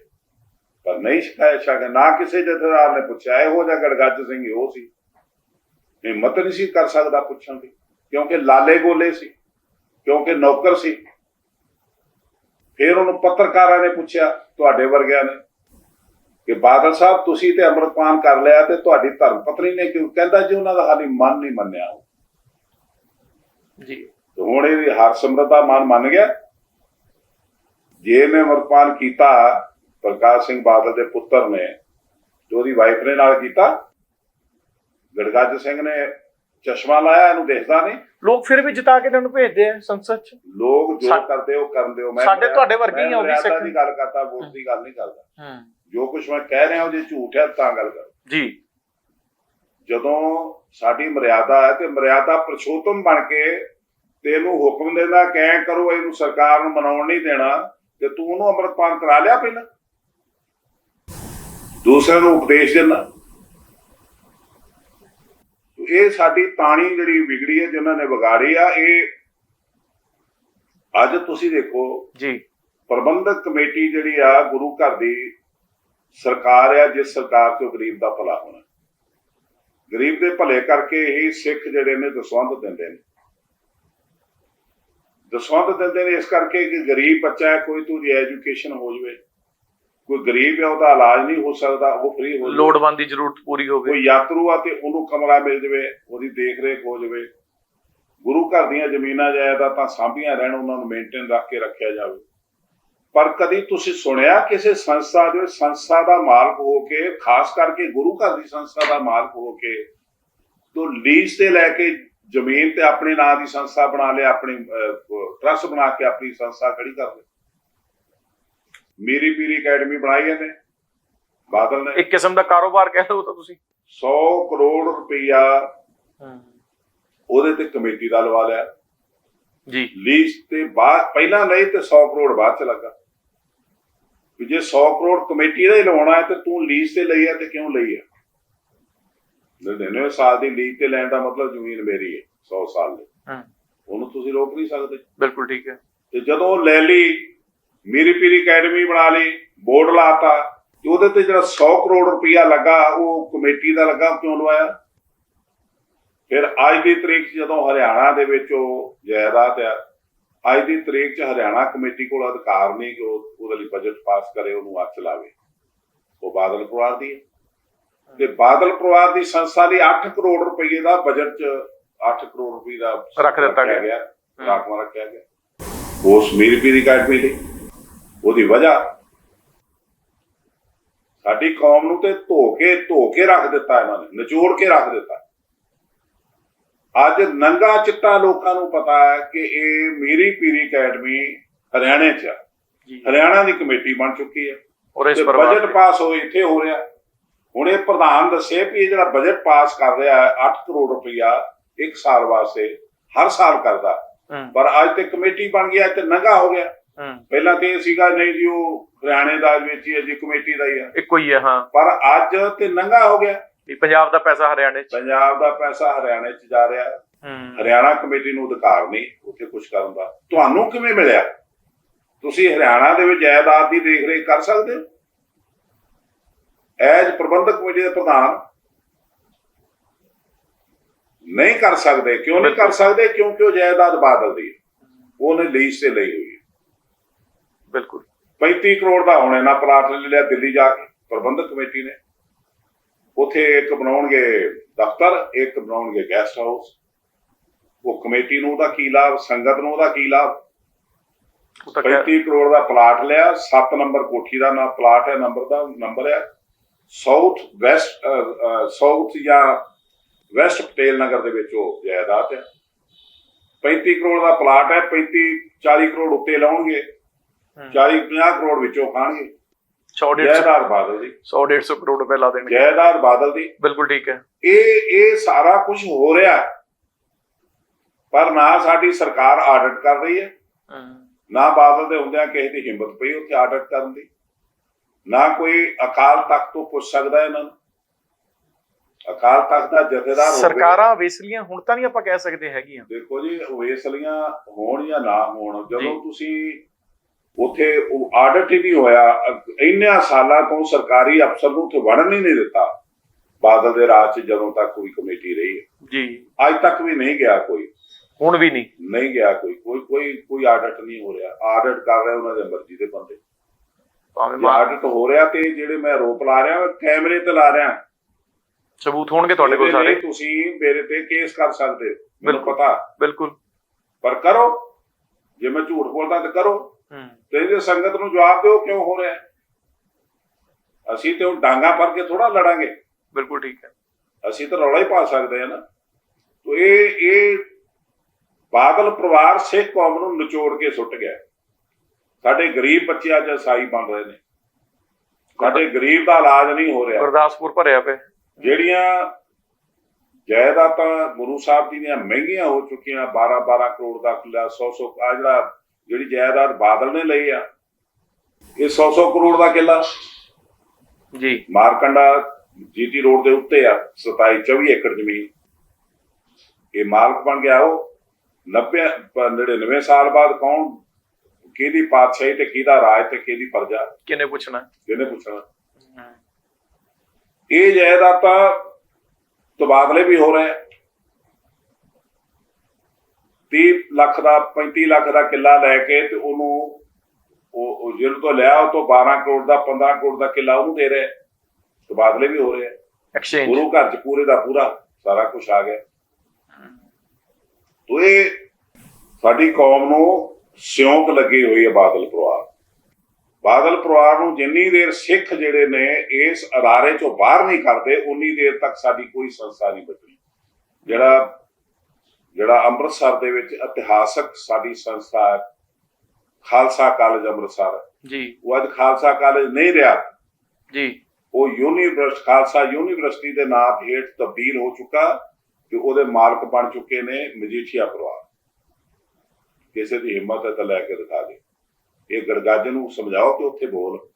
ਪਰ ਨਹੀਂ ਛਕਾਇਆ ਛਕ ਨਾ ਕਿਸੇ ਜਥੇਦਾਰ ਨੇ ਪੁੱਛਿਆ ਇਹੋ ਜਿਹਾ ਗੜਗੱਜ ਸਿੰਘ ਹੀ ਉਹ ਸੀ। ਹਿੰਮਤ ਨਹੀਂ ਸੀ ਕਰ ਸਕਦਾ ਪੁੱਛਣ ਦੀ ਕਿਉਂਕਿ ਲਾਲੇ ਗੋਲੇ ਸੀ ਕਿਉਂਕਿ ਨੌਕਰ ਸੀ। ਫਿਰ ਉਹਨੂੰ ਪੱਤਰਕਾਰਾਂ ਨੇ ਪੁੱਛਿਆ ਤੁਹਾਡੇ ਵਰਗਿਆਂ ਨੇ ਕਿ ਬਾਦਲ ਸਾਹਿਬ ਤੁਸੀਂ ਤੇ ਅੰਮ੍ਰਿਤਪਾਨ ਕਰ ਲਿਆ ਤੇ ਤੁਹਾਡੀ ਧਰਮ ਪਤਨੀ ਨੇ ਕਿਉਂ ਕਹਿੰਦਾ ਜੀ ਉਹਨਾਂ ਦਾ ਹਾਲੀ ਮਨ ਨਹੀਂ ਮੰਨਿਆ ਜੀ। ਹੁਣ ਇਹ ਹਰਸਿਮਰਤ ਦਾ ਮਨ ਮੰਨ ਗਿਆ? ਜੇ ਮੈਂ ਅੰਮ੍ਰਿਤਪਾਨ ਕੀਤਾ ਪ੍ਰਕਾਸ਼ ਸਿੰਘ ਬਾਦਲ ਦੇ ਪੁੱਤਰ ਨੇ ਤੇ ਉਹਦੀ ਵਾਈਫ ਨੇ ਨਾਲ ਕੀਤਾ? ਗੜਗੱਜ ਸਿੰਘ ਨੇ ਚਸ਼ਮਾ ਲਾਇਆ ਇਹਨੂੰ ਦੇਖਦਾ ਨਹੀਂ? ਲੋਕ ਫਿਰ ਵੀ ਜਿਤਾ ਕੇ ਇਹਨਾਂ ਨੂੰ ਭੇਜਦੇ ਆ ਸੰਸਦ ਚ? ਲੋਕ ਜੋ ਕਰਦੇ ਉਹ ਕਰਨ ਦਿਓ। ਮੈਂ ਸਾਡੇ ਤੁਹਾਡੇ ਵਰਗੇ ਹੀ ਆ ਉਹ ਵੀ ਮੈਂ ਮਰਿਆਦਾ ਸਿੱਖ। ਦੀ ਗੱਲ ਕਰਦਾ ਵੋਟ ਦੀ ਗੱਲ ਨਹੀਂ ਕਰਦਾ। ਹੂੰ। ਜੋ ਕੁਝ ਮੈਂ ਕਹਿ ਰਿਹਾ ਉਹ ਜੇ ਝੂਠ ਹੈ ਤਾਂ ਗੱਲ ਕਰ। ਜੀ। ਜਦੋਂ ਸਾਡੀ ਮਰਿਆਦਾ ਹੈ ਤੇ ਮਰਿਆਦਾ ਪ੍ਰਸ਼ੋਤਮ ਬਣ ਕੇ ਤੈਨੂੰ ਹੁਕਮ ਦੇਣਾ ਕਹਿ ਕਰੋ ਇਹਨੂੰ ਸਰਕਾਰ ਨੂੰ ਮਨਾਉਣ ਨਹੀਂ ਦੇਣਾ ਤੇ ਤੂੰ ਉਹਨੂੰ ਅੰਮ੍ਰਿਤਪਾਨ ਕਰਾ ਲਿਆ ਪਹਿਲਾਂ। ਦੂਸਰਿਆਂ ਨੂੰ ਉਪਦੇਸ਼ ਦੇਣਾ। ਇਹ ਸਾਡੀ ਤਾਣੀ ਜਿਹੜੀ ਵਿਗੜੀ ਹੈ ਜਿਨ੍ਹਾਂ ਨੇ ਵਿਗਾੜੀ ਆ ਇਹ ਅੱਜ ਤੁਸੀਂ ਦੇਖੋ ਜੀ। ਪ੍ਰਬੰਧਕ ਕਮੇਟੀ ਜਿਹੜੀ ਆ ਗੁਰੂ ਘਰ ਦੀ ਸਰਕਾਰ ਆ ਜਿਸ ਸਰਕਾਰ ਤੋਂ ਗਰੀਬ ਦਾ ਭਲਾ ਹੋਣਾ। ਗਰੀਬ ਦੇ ਭਲੇ ਕਰਕੇ ਹੀ ਸਿੱਖ ਜਿਹੜੇ ਨੇ ਦਸਵੰਧ ਦਿੰਦੇ ਨੇ। ਦਸਵੰਧ ਦਿੰਦੇ ਨੇ ਇਸ ਕਰਕੇ ਕਿ ਗਰੀਬ ਬੱਚਾ ਹੈ ਕੋਈ ਤੋਂ ਐਜੂਕੇਸ਼ਨ ਹੋ ਜਵੇ। ਕੋਈ ਗਰੀਬ ਹੈ ਉਹਦਾ ਇਲਾਜ ਨਹੀਂ ਹੋ ਸਕਦਾ ਉਹ ਫ੍ਰੀ ਹੋ ਜਾਵੇ। ਲੋੜਵੰਦ ਦੀ ਜ਼ਰੂਰਤ ਪੂਰੀ ਹੋਵੇ। ਕੋਈ ਯਾਤਰੂ ਆ ਤੇ ਉਹਨੂੰ ਕਮਰਾ ਮਿਲ ਜਵੇ ਉਹਦੀ ਦੇਖ ਰੇਖ ਹੋ ਜਵੇ। ਗੁਰੂ ਘਰ ਦੀਆਂ ਜ਼ਮੀਨਾਂ ਜਾਇਦਾਦਾਂ ਸਾਂਭੀਆਂ ਰਹਿਣ ਉਹਨਾਂ ਨੂੰ ਮੇਨਟੇਨ ਰੱਖ ਕੇ ਰੱਖਿਆ ਜਾਵੇ। ਪਰ ਕਦੀ ਤੁਸੀਂ ਸੁਣਿਆ ਕਿਸੇ ਸੰਸਥਾ ਦੇ ਸੰਸਥਾ ਦਾ ਮਾਲਕ ਹੋ ਕੇ ਖਾਸ ਕਰਕੇ ਗੁਰੂ ਘਰ ਦੀ ਸੰਸਥਾ ਦਾ ਮਾਲਕ ਹੋ ਕੇ ਤੋਂ ਲੀਜ਼ ਤੇ ਲੈ ਕੇ ਜ਼ਮੀਨ ਤੇ ਆਪਣੇ ਨਾਂ ਦੀ ਸੰਸਥਾ ਬਣਾ ਲਿਆ ਆਪਣੀ ਟਰਸਟ ਬਣਾ ਕੇ ਆਪਣੀ ਸੰਸਥਾ ਖੜੀ ਕਰ ਲਈ। ਮੇਰੀ ਪੀਰੀ ਅਕੈਡਮੀ ਬਣਾਈ ਇਹਨੇ ਬਾਦਲ ਨੇ। ਇੱਕ ਕਿਸਮ ਦਾ ਕਾਰੋਬਾਰ ਕਹਿ ਲਓ ਤਾਂ ਤੁਸੀਂ। 100 ਕਰੋੜ ਰੁਪਈਆ ਉਹਦੇ ਤੇ ਕਮੇਟੀ ਦਾ ਲਵਾ ਲਿਆ। ਜੀ। ਲੀਜ਼ ਤੇ ਬਾਅਦ ਪਹਿਲਾਂ ਲਈ ਤੇ 100 ਕਰੋੜ ਬਾਅਦ ਚ ਲੱਗਾ। ਵੀ ਜੇ 100 ਕਰੋੜ ਕਮੇਟੀ ਦਾ ਹੀ ਲਵਾਉਣਾ ਹੈ ਤੇ ਤੂੰ ਲੀਜ਼ ਤੇ ਲਈ ਹੈ ਤੇ ਕਿਉਂ ਲਈ ਹੈ? 99 ਸਾਲ ਦੀ ਲੀਜ਼ ਤੇ ਲੈਣ ਦਾ ਮਤਲਬ ਜ਼ਮੀਨ ਮੇਰੀ ਹੈ 100 ਸਾਲ ਦੀ। ਹੂੰ। ਉਹਨੂੰ ਤੁਸੀਂ ਰੋਕ ਨਹੀਂ ਸਕਦੇ। ਬਿਲਕੁਲ ਠੀਕ ਹੈ। ਤੇ ਜਦੋਂ ਉਹ ਲੈ ਲਈ ਮੀਰੀ ਪੀਰੀ ਅਕੈਡਮੀ ਬਣਾ ਲਈ ਬੋਰਡ ਲਾਤਾ ਤੇ ਉਹਦੇ ਤੇ ਜਿਹੜਾ 100 ਕਰੋੜ ਰੁਪਇਆ ਲੱਗਾ ਉਹ ਕਮੇਟੀ ਦਾ ਲੱਗਾ ਕਿਉਂ ਲਵਾਇਆ? ਫਿਰ ਅੱਜ ਦੀ ਤਰੀਕ ਜਦੋਂ ਹਰਿਆਣਾ ਦੇ ਵਿੱਚ ਉਹ ਜਾਇਦਾਦ ਆ ਅੱਜ ਦੀ ਤਰੀਕ 'ਚ ਹਰਿਆਣਾ ਕਮੇਟੀ ਕੋਲ ਅਧਿਕਾਰ ਨਹੀਂ ਕਿ ਉਹ ਉਹਦੇ ਲਈ ਬਜਟ ਪਾਸ ਕਰੇ ਉਹਨੂੰ ਹੱਥ ਲਾਵੇ। ਉਹ ਬਾਦਲ ਪਰਿਵਾਰ ਦੀ ਹੈ। ਤੇ ਬਾਦਲ ਪਰਿਵਾਰ ਦੀ ਸੰਸਥਾ ਲਈ 8 ਕਰੋੜ ਰੁਪਏ ਦਾ ਬਜਟ 'ਚ 8 ਕਰੋੜ ਰੁਪਏ ਦਾ ਰੱਖ ਦਿੱਤਾ ਗਿਆ। ਰਾਖਵਾ ਰੱਖਿਆ ਗਿਆ। ਉਸ ਮੀਰ ਪੀਰੀ ਅਕੈਡਮੀ ਲਈ ਉਹਦੀ ਵਜ੍ਹਾ? ਸਾਡੀ ਕੌਮ ਨੂੰ ਤੇ ਧੋ ਕੇ ਧੋ ਕੇ ਰੱਖ ਦਿੱਤਾ ਇਹਨਾਂ ਨੇ ਨਿਚੋੜ ਕੇ ਰੱਖ ਦਿੱਤਾ। ਅੱਜ ਨੰਗਾ ਚਿੱਟਾ ਲੋਕਾਂ ਨੂੰ ਪਤਾ ਹੈ ਕਿ ਇਹ ਮੀਰੀ ਪੀਰੀ ਅਕੈਡਮੀ ਹਰਿਆਣੇ 'ਚ ਹਰਿਆਣਾ ਦੀ ਕਮੇਟੀ ਬਣ ਚੁੱਕੀ ਹੈ। ਔਰ ਇਸ ਬਜਟ ਪਾਸ ਹੋਏ ਇੱਥੇ ਹੋ ਰਿਹਾ। ਹੁਣ ਇਹ ਪ੍ਰਧਾਨ ਦੱਸੇ ਵੀ ਇਹ ਜਿਹੜਾ ਬਜਟ ਪਾਸ ਕਰ ਰਿਹਾ ਹੈ 8 ਕਰੋੜ ਰੁਪਈਆ ਇੱਕ ਸਾਲ ਵਾਸਤੇ ਹਰ ਸਾਲ ਕਰਦਾ। ਪਰ ਅੱਜ ਤੇ ਕਮੇਟੀ ਬਣ ਗਿਆ ਤੇ ਨੰਗਾ ਹੋ ਗਿਆ। ਪਹਿਲਾਂ ਤੇ ਇਹ ਸੀਗਾ ਨਹੀਂ ਜੀ ਉਹ ਹਰਿਆਣੇ ਦਾ ਵਿੱਚ ਹੀ ਜੀ ਕਮੇਟੀ ਦਾ ਹੀ ਹੈ ਇੱਕੋ ਹੀ ਹੈ ਹਾਂ। ਪਰ ਅੱਜ ਤੇ ਨੰਗਾ ਹੋ ਗਿਆ। ਵੀ ਪੰਜਾਬ ਦਾ ਪੈਸਾ ਹਰਿਆਣੇ ਚ। ਪੰਜਾਬ ਦਾ ਪੈਸਾ ਹਰਿਆਣੇ 'ਚ ਜਾ ਰਿਹਾ। ਹਰਿਆਣਾ ਕਮੇਟੀ ਨੂੰ ਅਧਿਕਾਰ ਨਹੀਂ ਉੱਥੇ ਕੁਝ ਕਰਨ ਦਾ। ਤੁਹਾਨੂੰ ਕਿਵੇਂ ਮਿਲਿਆ? ਤੁਸੀਂ ਹਰਿਆਣਾ ਦੇ ਵਿੱਚ ਜਾਇਦਾਦ ਦੀ ਦੇਖ ਰੇਖ ਕਰ ਸਕਦੇ ਹੋ? ਐਜ ਪ੍ਰਬੰਧਕ ਕਮੇਟੀ ਦੇ ਪ੍ਰਧਾਨ ਨਹੀਂ ਕਰ ਸਕਦੇ ਕਿਉਂ ਨਹੀਂ ਕਰ ਸਕਦੇ? ਕਿਉਂਕਿ ਉਹ ਜਾਇਦਾਦ ਬਾਦਲ ਦੀ ਉਹਨੇ ਲੀਜ਼ ਤੇ ਲਈ ਹੋਈ ਹੈ। ਬਿਲਕੁਲ। 35 ਕਰੋੜ ਦਾ ਹੁਣ ਇਹਨਾਂ ਪਲਾਟ ਲੈ ਲਿਆ ਦਿੱਲੀ ਜਾ ਕੇ ਪ੍ਰਬੰਧਕ ਕਮੇਟੀ ਨੇ। ਉਥੇ ਇੱਕ ਬਣਾਉਣਗੇ ਦਫ਼ਤਰ ਇੱਕ ਬਣਾਉਣਗੇ ਗੈਸਟ ਹਾਊਸ ਉਹ ਕਮੇਟੀ ਨੂੰ ਉਹਦਾ ਕੀ ਲਾਭ ਸੰਗਤ ਨੂੰ ਉਹਦਾ ਕੀ ਲਾਭ? ਉਹ ਤਾਂ ਕਹਿ- 35 ਕਰੋੜ ਦਾ ਪਲਾਟ ਲਿਆ 7 ਨੰਬਰ ਕੋਠੀ ਦਾ ਨਾ ਪਲਾਟ ਹੈ ਨੰਬਰ ਦਾ ਨੰਬਰ ਹੈ। ਸਾਊਥ ਵੈਸਟ ਸਾਊਥ ਜਾਂ ਵੈਸਟ ਪਟੇਲ ਨਗਰ ਦੇ ਵਿੱਚ ਉਹ ਜਾਇਦਾਦ ਹੈ। 35 ਕਰੋੜ ਦਾ ਪਲਾਟ ਹੈ 35 40 ਕਰੋੜ ਉੱਤੇ ਲਾਉਣਗੇ ਹੂੰ। 40 50 ਕਰੋੜ ਵਿੱਚੋਂ ਖਾਣਗੇ। 100 150 ਜਾਇਦਾਦ ਬਾਦਲ ਦੀ। 100 150 ਕਰੋੜ ਰੁਪਏ ਲਾ ਦੇਣਗੇ। ਜਾਇਦਾਦ ਬਾਦਲ ਦੀ। ਬਿਲਕੁਲ ਠੀਕ ਹੈ। ਇਹ ਇਹ ਸਾਰਾ ਕੁਝ ਹੋ ਰਿਹਾ। ਪਰ ਨਾ ਸਾਡੀ ਸਰਕਾਰ ਆਡਿਟ ਕਰ ਰਹੀ ਹੈ। ਹੂੰ। ਨਾ ਬਾਦਲ ਦੇ ਹੁੰਦਿਆਂ ਕਿਸੇ ਦੀ ਹਿੰਮਤ ਪਈ ਉੱਥੇ ਆਡਿਟ ਕਰਨ ਦੀ। ਨਾ ਕੋਈ ਅਕਾਲ ਤਖਤ ਤੋਂ ਪੁੱਛ ਸਕਦਾ ਇਹਨਾਂ ਨੂੰ। ਅਕਾਲ ਤਖਤ ਦਾ ਜਥੇਦਾਰ ਹੋਵੇ। ਸਰਕਾਰਾਂ ਵੇਸਲੀਆਂ ਹੁਣ ਤਾਂ ਨਹੀਂ ਆਪਾਂ ਕਹਿ ਸਕਦੇ ਹੈਗੀਆਂ। ਦੇਖੋ ਜੀ ਵੇਸਲੀਆਂ ਹੋਣ ਜਾਂ ਨਾ ਹੋਣ ਜਦੋਂ। ਤੁਸੀਂ ਉਥੇ ਆਡਿਟ ਨਹੀਂ ਹੋਇਆ ਇੰਨਿਆਂ ਸਾਲਾਂ ਤੋਂ ਸਰਕਾਰੀ ਅਫਸਰ ਨੂੰ ਉੱਥੇ ਵੜਨ ਹੀ ਨਹੀਂ ਦਿੱਤਾ। ਬਾਦਲ ਦੇ ਰਾਜ 'ਚ ਜਦੋਂ ਤੱਕ ਕੋਈ ਕਮੇਟੀ ਰਹੀ ਹੈ। ਜੀ। ਅੱਜ ਤੱਕ ਵੀ ਨਹੀਂ ਗਿਆ ਕੋਈ। ਹੁਣ ਵੀ ਨਹੀਂ। ਨਹੀਂ ਗਿਆ ਕੋਈ। ਕੋਈ ਕੋਈ ਕੋਈ ਆਡਿਟ ਨਹੀਂ ਹੋ ਰਿਹਾ। ਆਡਿਟ ਕਰ ਰਹੇ ਉਹਨਾਂ ਦੇ ਮਰਜ਼ੀ ਦੇ ਬੰਦੇ। ਭਾਵੇਂ ਆਡਿਟ ਹੋ ਰਿਹਾ ਤੇ ਜਿਹੜੇ ਮੈਂ ਆਰੋਪ ਲਾ ਰਿਹਾ ਕੈਮਰੇ ਤੇ ਲਾ ਰਿਹਾ। ਸਬੂਤ ਹੋਣਗੇ ਤੁਹਾਡੇ ਕੋਲ ਸਾਰੇ? ਤੁਸੀਂ ਮੇਰੇ ਤੇ ਕੇਸ ਕਰ ਸਕਦੇ ਹੋ। ਮੈਨੂੰ। ਪਤਾ। ਬਿਲਕੁਲ। ਪਰ ਕਰੋ ਜੇ ਮੈਂ ਝੂਠ ਬੋਲਦਾ ਤਾਂ ਕਰੋ। ਤੇ ਇਹਦੇ ਸੰਗਤ ਨੂੰ ਜਵਾਬ ਦਿਓ ਕਿਉਂ ਹੋ ਰਿਹਾ? ਅਸੀਂ ਤੇ ਹੁਣ ਡਾਂਗਾ ਫੜ ਕੇ ਥੋੜਾ ਲੜਾਂਗੇ। ਬਿਲਕੁਲ ਠੀਕ ਹੈ। ਅਸੀਂ ਤਾਂ ਰੌਲਾ ਹੀ ਪਾ ਸਕਦੇ ਹਾਂ ਨਾ। ਤੋ ਇਹ ਇਹ ਬਾਦਲ ਪਰਿਵਾਰ ਸਿੱਖ ਕੌਮ ਨੂੰ ਨਿਚੋੜ ਕੇ ਸੁੱਟ ਗਿਆ। ਸਾਡੇ ਗਰੀਬ ਬੱਚੇ ਅੱਜ ਸਾਈ ਬਣ ਰਹੇ ਨੇ। ਸਾਡੇ ਗਰੀਬ ਦਾ ਇਲਾਜ ਨਹੀਂ ਹੋ ਰਿਹਾ। ਗੁਰਦਾਸਪੁਰ ਭਰਿਆ ਪਿਆ। ਜਿਹੜੀਆਂ ਜਾਇਦਾਦਾਂ ਗੁਰੂ ਸਾਹਿਬ ਜੀ ਦੀਆਂ ਮਹਿੰਗੀਆਂ ਹੋ ਚੁੱਕੀਆਂ 12 12 ਕਰੋੜ ਦਾ ਕਿੱਲਾ 100 100 ਆ ਜਿਹੜਾ ਜਿਹੜੀ ਜਾਇਦਾਦ ਬਾਦਲ ਨੇ ਲਈ ਆ ਇਹ 100 100 ਕਰੋੜ ਦਾ ਕਿੱਲਾ। ਜੀ। ਮਾਰਕੰਡਾ ਜੀਟੀ ਰੋਡ ਦੇ ਉੱਤੇ ਆ 27 24 ਏਕੜ ਜ਼ਮੀਨ। ਇਹ ਮਾਲਕ ਬਣ ਗਿਆ ਉਹ। 90 ਪ- 99 ਸਾਲ ਬਾਅਦ ਕੌਣ ਕਿਹਦੀ ਪਾਤਸ਼ਾਹੀ ਤੇ ਕਿਹਦਾ ਰਾਜ ਤੇ ਕਿਹਦੀ ਪ੍ਰਜਾ? ਕਿਹਨੇ ਪੁੱਛਣਾ? ਕਿਹਨੇ ਪੁੱਛਣਾ। ਇਹ ਜਾਇਦਾਦਾਂ ਤਬਾਦਲੇ ਵੀ ਹੋ ਰਹੇ ਆ। 30 ਲੱਖ ਦਾ 35 ਲੱਖ ਦਾ ਕਿੱਲਾ ਲੈ ਕੇ ਤੇ ਉਹਨੂੰ ਉਹ ਜਿਹਨੂੰ ਤੋਂ ਲਿਆ ਉਹ ਤੋਂ 12 ਕਰੋੜ ਦਾ 15 ਕਰੋੜ ਦਾ ਕਿੱਲਾ ਉਹਨੂੰ ਦੇ ਰਹੇ। ਤਬਾਦਲੇ ਵੀ ਹੋ ਰਹੇ ਐਕਸਚੇਂਜ ਗੁਰੂ ਘਰ ਚ ਪੂਰੇ ਦਾ ਪੂਰਾ ਸਾਰਾ ਕੁਝ ਆ ਗਿਆ। ਤੋ ਇਹ ਸਾਡੀ ਕੌਮ ਨੂੰ ਸਿਉਂਕ ਲੱਗੀ ਹੋਈ ਹੈ ਬਾਦਲ ਪਰਿਵਾਰ ਬਾਦਲ ਪਰਿਵਾਰ ਨੂੰ ਜਿੰਨੀ ਦੇਰ ਸਿੱਖ ਜਿਹੜੇ ਨੇ ਇਸ ਅਦਾਰੇ ਚੋਂ ਬਾਹਰ ਨਹੀਂ ਕਰਦੇ ਉਨੀ ਦੇਰ ਤੱਕ ਸਾਡੀ ਕੋਈ ਸੰਸਥਾ ਨਹੀਂ ਬਚਣੀ। ਜਿਹੜਾ ਜਿਹੜਾ ਅੰਮ੍ਰਿਤਸਰ ਦੇ ਵਿੱਚ ਇਤਿਹਾਸਕ ਸਾਡੀ ਸੰਸਥਾ ਹੈ ਖਾਲਸਾ ਕਾਲਜ ਅੰਮ੍ਰਿਤਸਰ। ਜੀ। ਉਹ ਅੱਜ ਖਾਲਸਾ ਕਾਲਜ ਨਹੀਂ ਰਿਹਾ। ਜੀ। ਉਹ ਯੂਨੀਵਰਸਿਟੀ ਖਾਲਸਾ ਯੂਨੀਵਰਸਿਟੀ ਦੇ ਨਾਮ ਹੇਠ ਤਬਦੀਲ ਹੋ ਚੁੱਕਾ ਤੇ ਉਹਦੇ ਮਾਲਕ ਬਣ ਚੁੱਕੇ ਨੇ ਮਜੀਠੀਆ ਪਰਿਵਾਰ। ਕਿਸੇ ਦੀ ਹਿੰਮਤ ਹੈ ਤਾਂ ਲੈ ਕੇ ਦਿਖਾ ਦੇ। ਇਹ ਗੜਗਾਜ ਨੂੰ ਸਮਝਾਓ ਕਿ ਉੱਥੇ ਬੋਲ।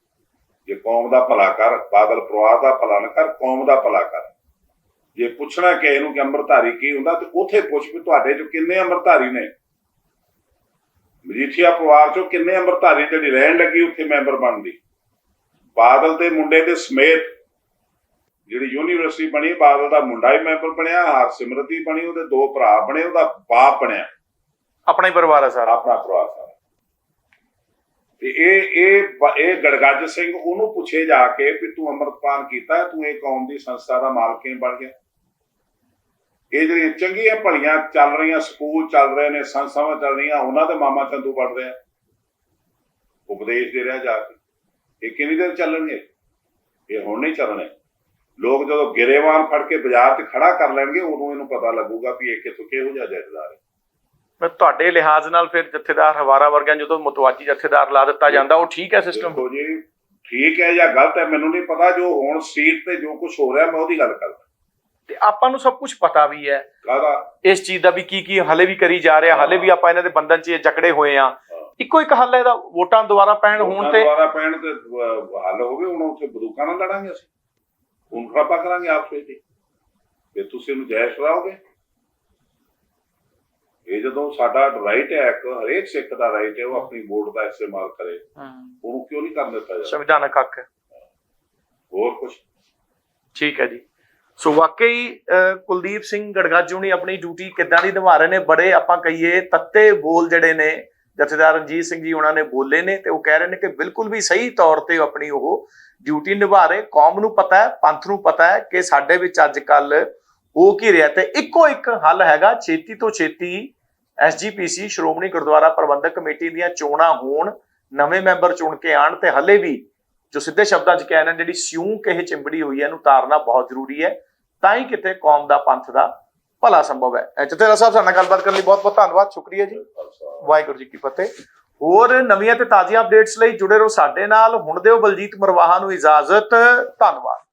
ਜੇ ਕੌਮ ਦਾ ਭਲਾ ਕਰ, ਬਾਦਲ ਪਰਿਵਾਰ ਦਾ ਭਲਾ ਨਾ ਕਰ, ਕੌਮ ਦਾ ਭਲਾ ਕਰ। ਜੇ ਪੁੱਛਣਾ ਕਿ ਇਹਨੂੰ ਕਿ ਅੰਮ੍ਰਿਤਧਾਰੀ ਕੀ ਹੁੰਦਾ, ਤੇ ਉੱਥੇ ਪੁੱਛ ਵੀ ਤੁਹਾਡੇ ਚੋਂ ਕਿੰਨੇ ਅੰਮ੍ਰਿਤਧਾਰੀ ਨੇ। ਮਜੀਠੀਆ ਪਰਿਵਾਰ ਚੋਂ ਕਿੰਨੇ ਅੰਮ੍ਰਿਤਧਾਰੀ ਜਿਹੜੀ ਰਹਿਣ ਲੱਗੀ, ਉੱਥੇ ਮੈਂਬਰ ਬਣਦੀ। ਬਾਦਲ ਦੇ ਮੁੰਡੇ ਦੇ ਸਮੇਤ ਜਿਹੜੀ ਯੂਨੀਵਰਸਿਟੀ ਬਣੀ, ਬਾਦਲ ਦਾ ਮੁੰਡਾ ਹੀ ਮੈਂਬਰ ਬਣਿਆ, ਹਰਸਿਮਰਤੀ ਬਣੀ, ਉਹਦੇ ਦੋ ਭਰਾ ਬਣੇ, ਉਹਦਾ ਬਾਪ ਬਣਿਆ। ਆਪਣਾ ਹੀ ਪਰਿਵਾਰ ਹੈ ਸਾਰਾ। ਆਪਣਾ ਪਰਿਵਾਰ ਸਾਰਾ। ਤੇ ਇਹ ਇਹ ਇਹ ਗੜਗੱਜ ਸਿੰਘ ਉਹਨੂੰ ਪੁੱਛੇ ਜਾ ਕੇ ਵੀ ਤੂੰ ਅੰਮ੍ਰਿਤਪਾਨ ਕੀਤਾ, ਤੂੰ ਇਹ ਕੌਮ ਦੀ ਸੰਸਥਾ ਦਾ ਮਾਲਕ ਕਿਵੇਂ ਬਣ ਗਿਆ। ਇਹ ਜਿਹੜੀਆਂ ਚੰਗੀਆਂ ਭਲੀਆਂ ਚੱਲ ਰਹੀਆਂ, ਸਕੂਲ ਚੱਲ ਰਹੇ ਨੇ, ਸੰਸਥਾਵਾਂ ਚੱਲ ਰਹੀਆਂ, ਉਹਨਾਂ ਦੇ ਮਾਮਾ ਚੰਦੂ ਪੜ ਰਿਹਾ। ਉਪਦੇਸ਼ ਦੇ ਰਿਹਾ ਜਾ ਕੇ। ਇਹ ਕਿੰਨੀ ਦੇਰ ਚੱਲਣਗੇ? ਇਹ ਹੁਣ ਨਹੀਂ ਚੱਲਣੇ। ਲੋਕ ਜਦੋਂ ਗਿਰੇਵਾਨ ਫੜ ਕੇ ਬਾਜ਼ਾਰ 'ਚ ਖੜਾ ਕਰ ਲੈਣਗੇ, ਉਦੋਂ ਇਹਨੂੰ ਪਤਾ ਲੱਗੂਗਾ ਵੀ ਇਹ ਕਿੱਥੋਂ ਕਿਹੋ ਜਿਹਾ ਜਥੇਦਾਰ ਹੈ। ਮੈਂ ਤੁਹਾਡੇ ਲਿਹਾਜ਼ ਨਾਲ ਫਿਰ ਜਥੇਦਾਰ ਹਵਾਰਾ ਵਰਗਿਆਂ ਜਦੋਂ ਮਤਵਾਜੀ ਜਥੇਦਾਰ ਲਾ ਦਿੱਤਾ ਜਾਂਦਾ ਉਹ ਠੀਕ ਹੈ ਸਿਸਟਮ ਦੇਖੋ ਜੀ ਠੀਕ ਹੈ ਜਾਂ ਗਲਤ ਹੈ ਮੈਨੂੰ ਨਹੀਂ ਪਤਾ ਜੋ ਹੁਣ ਸੀਟ ਤੇ ਜੋ ਕੁਝ ਹੋ ਰਿਹਾ ਮੈਂ ਉਹਦੀ ਗੱਲ ਕਰਦਾ। ਤੇ ਆਪਾਂ ਨੂੰ ਸਭ ਕੁਝ ਪਤਾ ਵੀ ਹੈ। ਕਾਹਦਾ? ਇਸ ਚੀਜ਼ ਦਾ ਵੀ ਕੀ ਕੀ ਹਲੇ ਵੀ ਕਰੀ ਜਾ ਰਿਹਾ ਹਲੇ ਵੀ ਆਪਾਂ ਇਹਨਾਂ ਦੇ ਬੰਧਨ 'ਚ ਜਕੜੇ ਹੋਏ ਆ ਇੱਕੋ ਇੱਕ ਹੱਲ ਹੈ ਇਹਦਾ ਵੋਟਾਂ ਦੁਬਾਰਾ ਪੈਣ ਹੋਣ ਤੇ। ਦੁਆਰਾ ਪੈਣ ਤੇ ਹੱਲ ਹੋਵੇ ਹੁਣ ਉੱਥੇ ਬੰਦੂਕਾਂ ਨਾਲ ਲੜਾਂਗੇ ਅਸੀਂ। ਹੁਣ ਖਰਾਬਾ ਕਰਾਂਗੇ ਆਪਸ। ਤੇ ਤੁਸੀਂ ਇਹਨੂੰ ਜੈ ਛੜਾਓਗੇ ਇਹ ਜਦੋਂ ਸਾਡਾ ਰਾਈਟ ਹੈ ਇੱਕ ਹਰੇਕ ਸਿੱਖ ਦਾ ਰਾਈਟ ਹੈ ਉਹ ਆਪਣੀ ਵੋਟ ਦਾ ਇਸਤੇਮਾਲ ਕਰੇ। ਉਹਨੂੰ ਕਿਉਂ ਨਹੀਂ ਕਰਨ ਦਿੱਤਾ ਜਾਂਦਾ? ਸੰਵਿਧਾਨਕ ਹੱਕ। ਹੈ ਹੋਰ ਕੁਝ ਠੀਕ ਹੈ ਜੀ। ਸੋ ਵਾਕਈ ਕੁਲਦੀਪ ਸਿੰਘ ਗੜਗਾਜੂ ਨੇ ਆਪਣੀ ਡਿਊਟੀ ਕਿੱਦਾਂ ਦੀ ਨਿਭਾ ਰਹੇ ਨੇ? ਬੜੇ ਆਪਾਂ ਕਹੀਏ ਤੱਤੇ ਬੋਲ ਜਿਹੜੇ ਨੇ ਜਥੇਦਾਰ ਰਣਜੀਤ ਸਿੰਘ ਜੀ ਉਹਨਾਂ ਨੇ ਬੋਲੇ ਨੇ ਤੇ ਉਹ ਕਹਿ ਰਹੇ ਨੇ ਕਿ ਬਿਲਕੁਲ ਵੀ ਸਹੀ ਤੌਰ ਤੇ ਆਪਣੀ ਉਹ ਡਿਊਟੀ ਨਿਭਾ ਰਹੇ। ਕੌਮ ਨੂੰ ਪਤਾ ਹੈ ਪੰਥ ਨੂੰ ਪਤਾ ਹੈ ਕਿ ਸਾਡੇ ਵਿੱਚ ਅੱਜ ਕੱਲ ਹੋ ਕੀ ਰਿਹਾ ਤੇ ਇੱਕੋ ਇੱਕ ਹੱਲ ਹੈਗਾ, ਛੇਤੀ ਤੋਂ ਛੇਤੀ ਐਸਜੀਪੀਸੀ ਸ਼੍ਰੋਮਣੀ ਗੁਰਦੁਆਰਾ ਪ੍ਰਬੰਧਕ ਕਮੇਟੀ ਦੀਆਂ ਚੋਣਾਂ ਹੋਣ, ਨਵੇਂ ਮੈਂਬਰ ਚੁਣ ਕੇ ਆਣ ਤੇ ਹੱਲੇ ਵੀ ਜੋ ਸਿੱਧੇ ਸ਼ਬਦਾਂ 'ਚ ਕਹਿਣਾ ਜਿਹੜੀ ਸਿਉਂਕ ਇਹ ਚਿੰਬੜੀ ਹੋਈ ਹੈ, ਇਹਨੂੰ ਤਾਰਨਾ ਬਹੁਤ ਜ਼ਰੂਰੀ ਹੈ। ਤਾਂ ਹੀ ਕਿਤੇ ਕੌਮ ਦਾ ਪੰਥ ਦਾ ਭਲਾ ਸੰਭਵ ਹੈ। ਅਹ ਸਾਹਿਬ, ਸਾਡੇ ਨਾਲ ਗੱਲਬਾਤ ਕਰਨ ਲਈ ਬਹੁਤ ਬਹੁਤ ਧੰਨਵਾਦ, ਸ਼ੁਕਰੀਆ ਜੀ। ਵਾਹਿਗੁਰੂ ਜੀ ਕੀ ਫਤਿਹ। ਹੋਰ ਨਵੀਆਂ ਤੇ ਤਾਜ਼ੀਆਂ ਅਪਡੇਟਸ ਲਈ ਜੁੜੇ ਰਹੋ ਸਾਡੇ ਨਾਲ। ਹੁਣ ਦਿਓ ਬਲਜੀਤ ਮਰਵਾਹਾ ਨੂੰ ਇਜਾਜ਼ਤ। ਧੰਨਵਾਦ।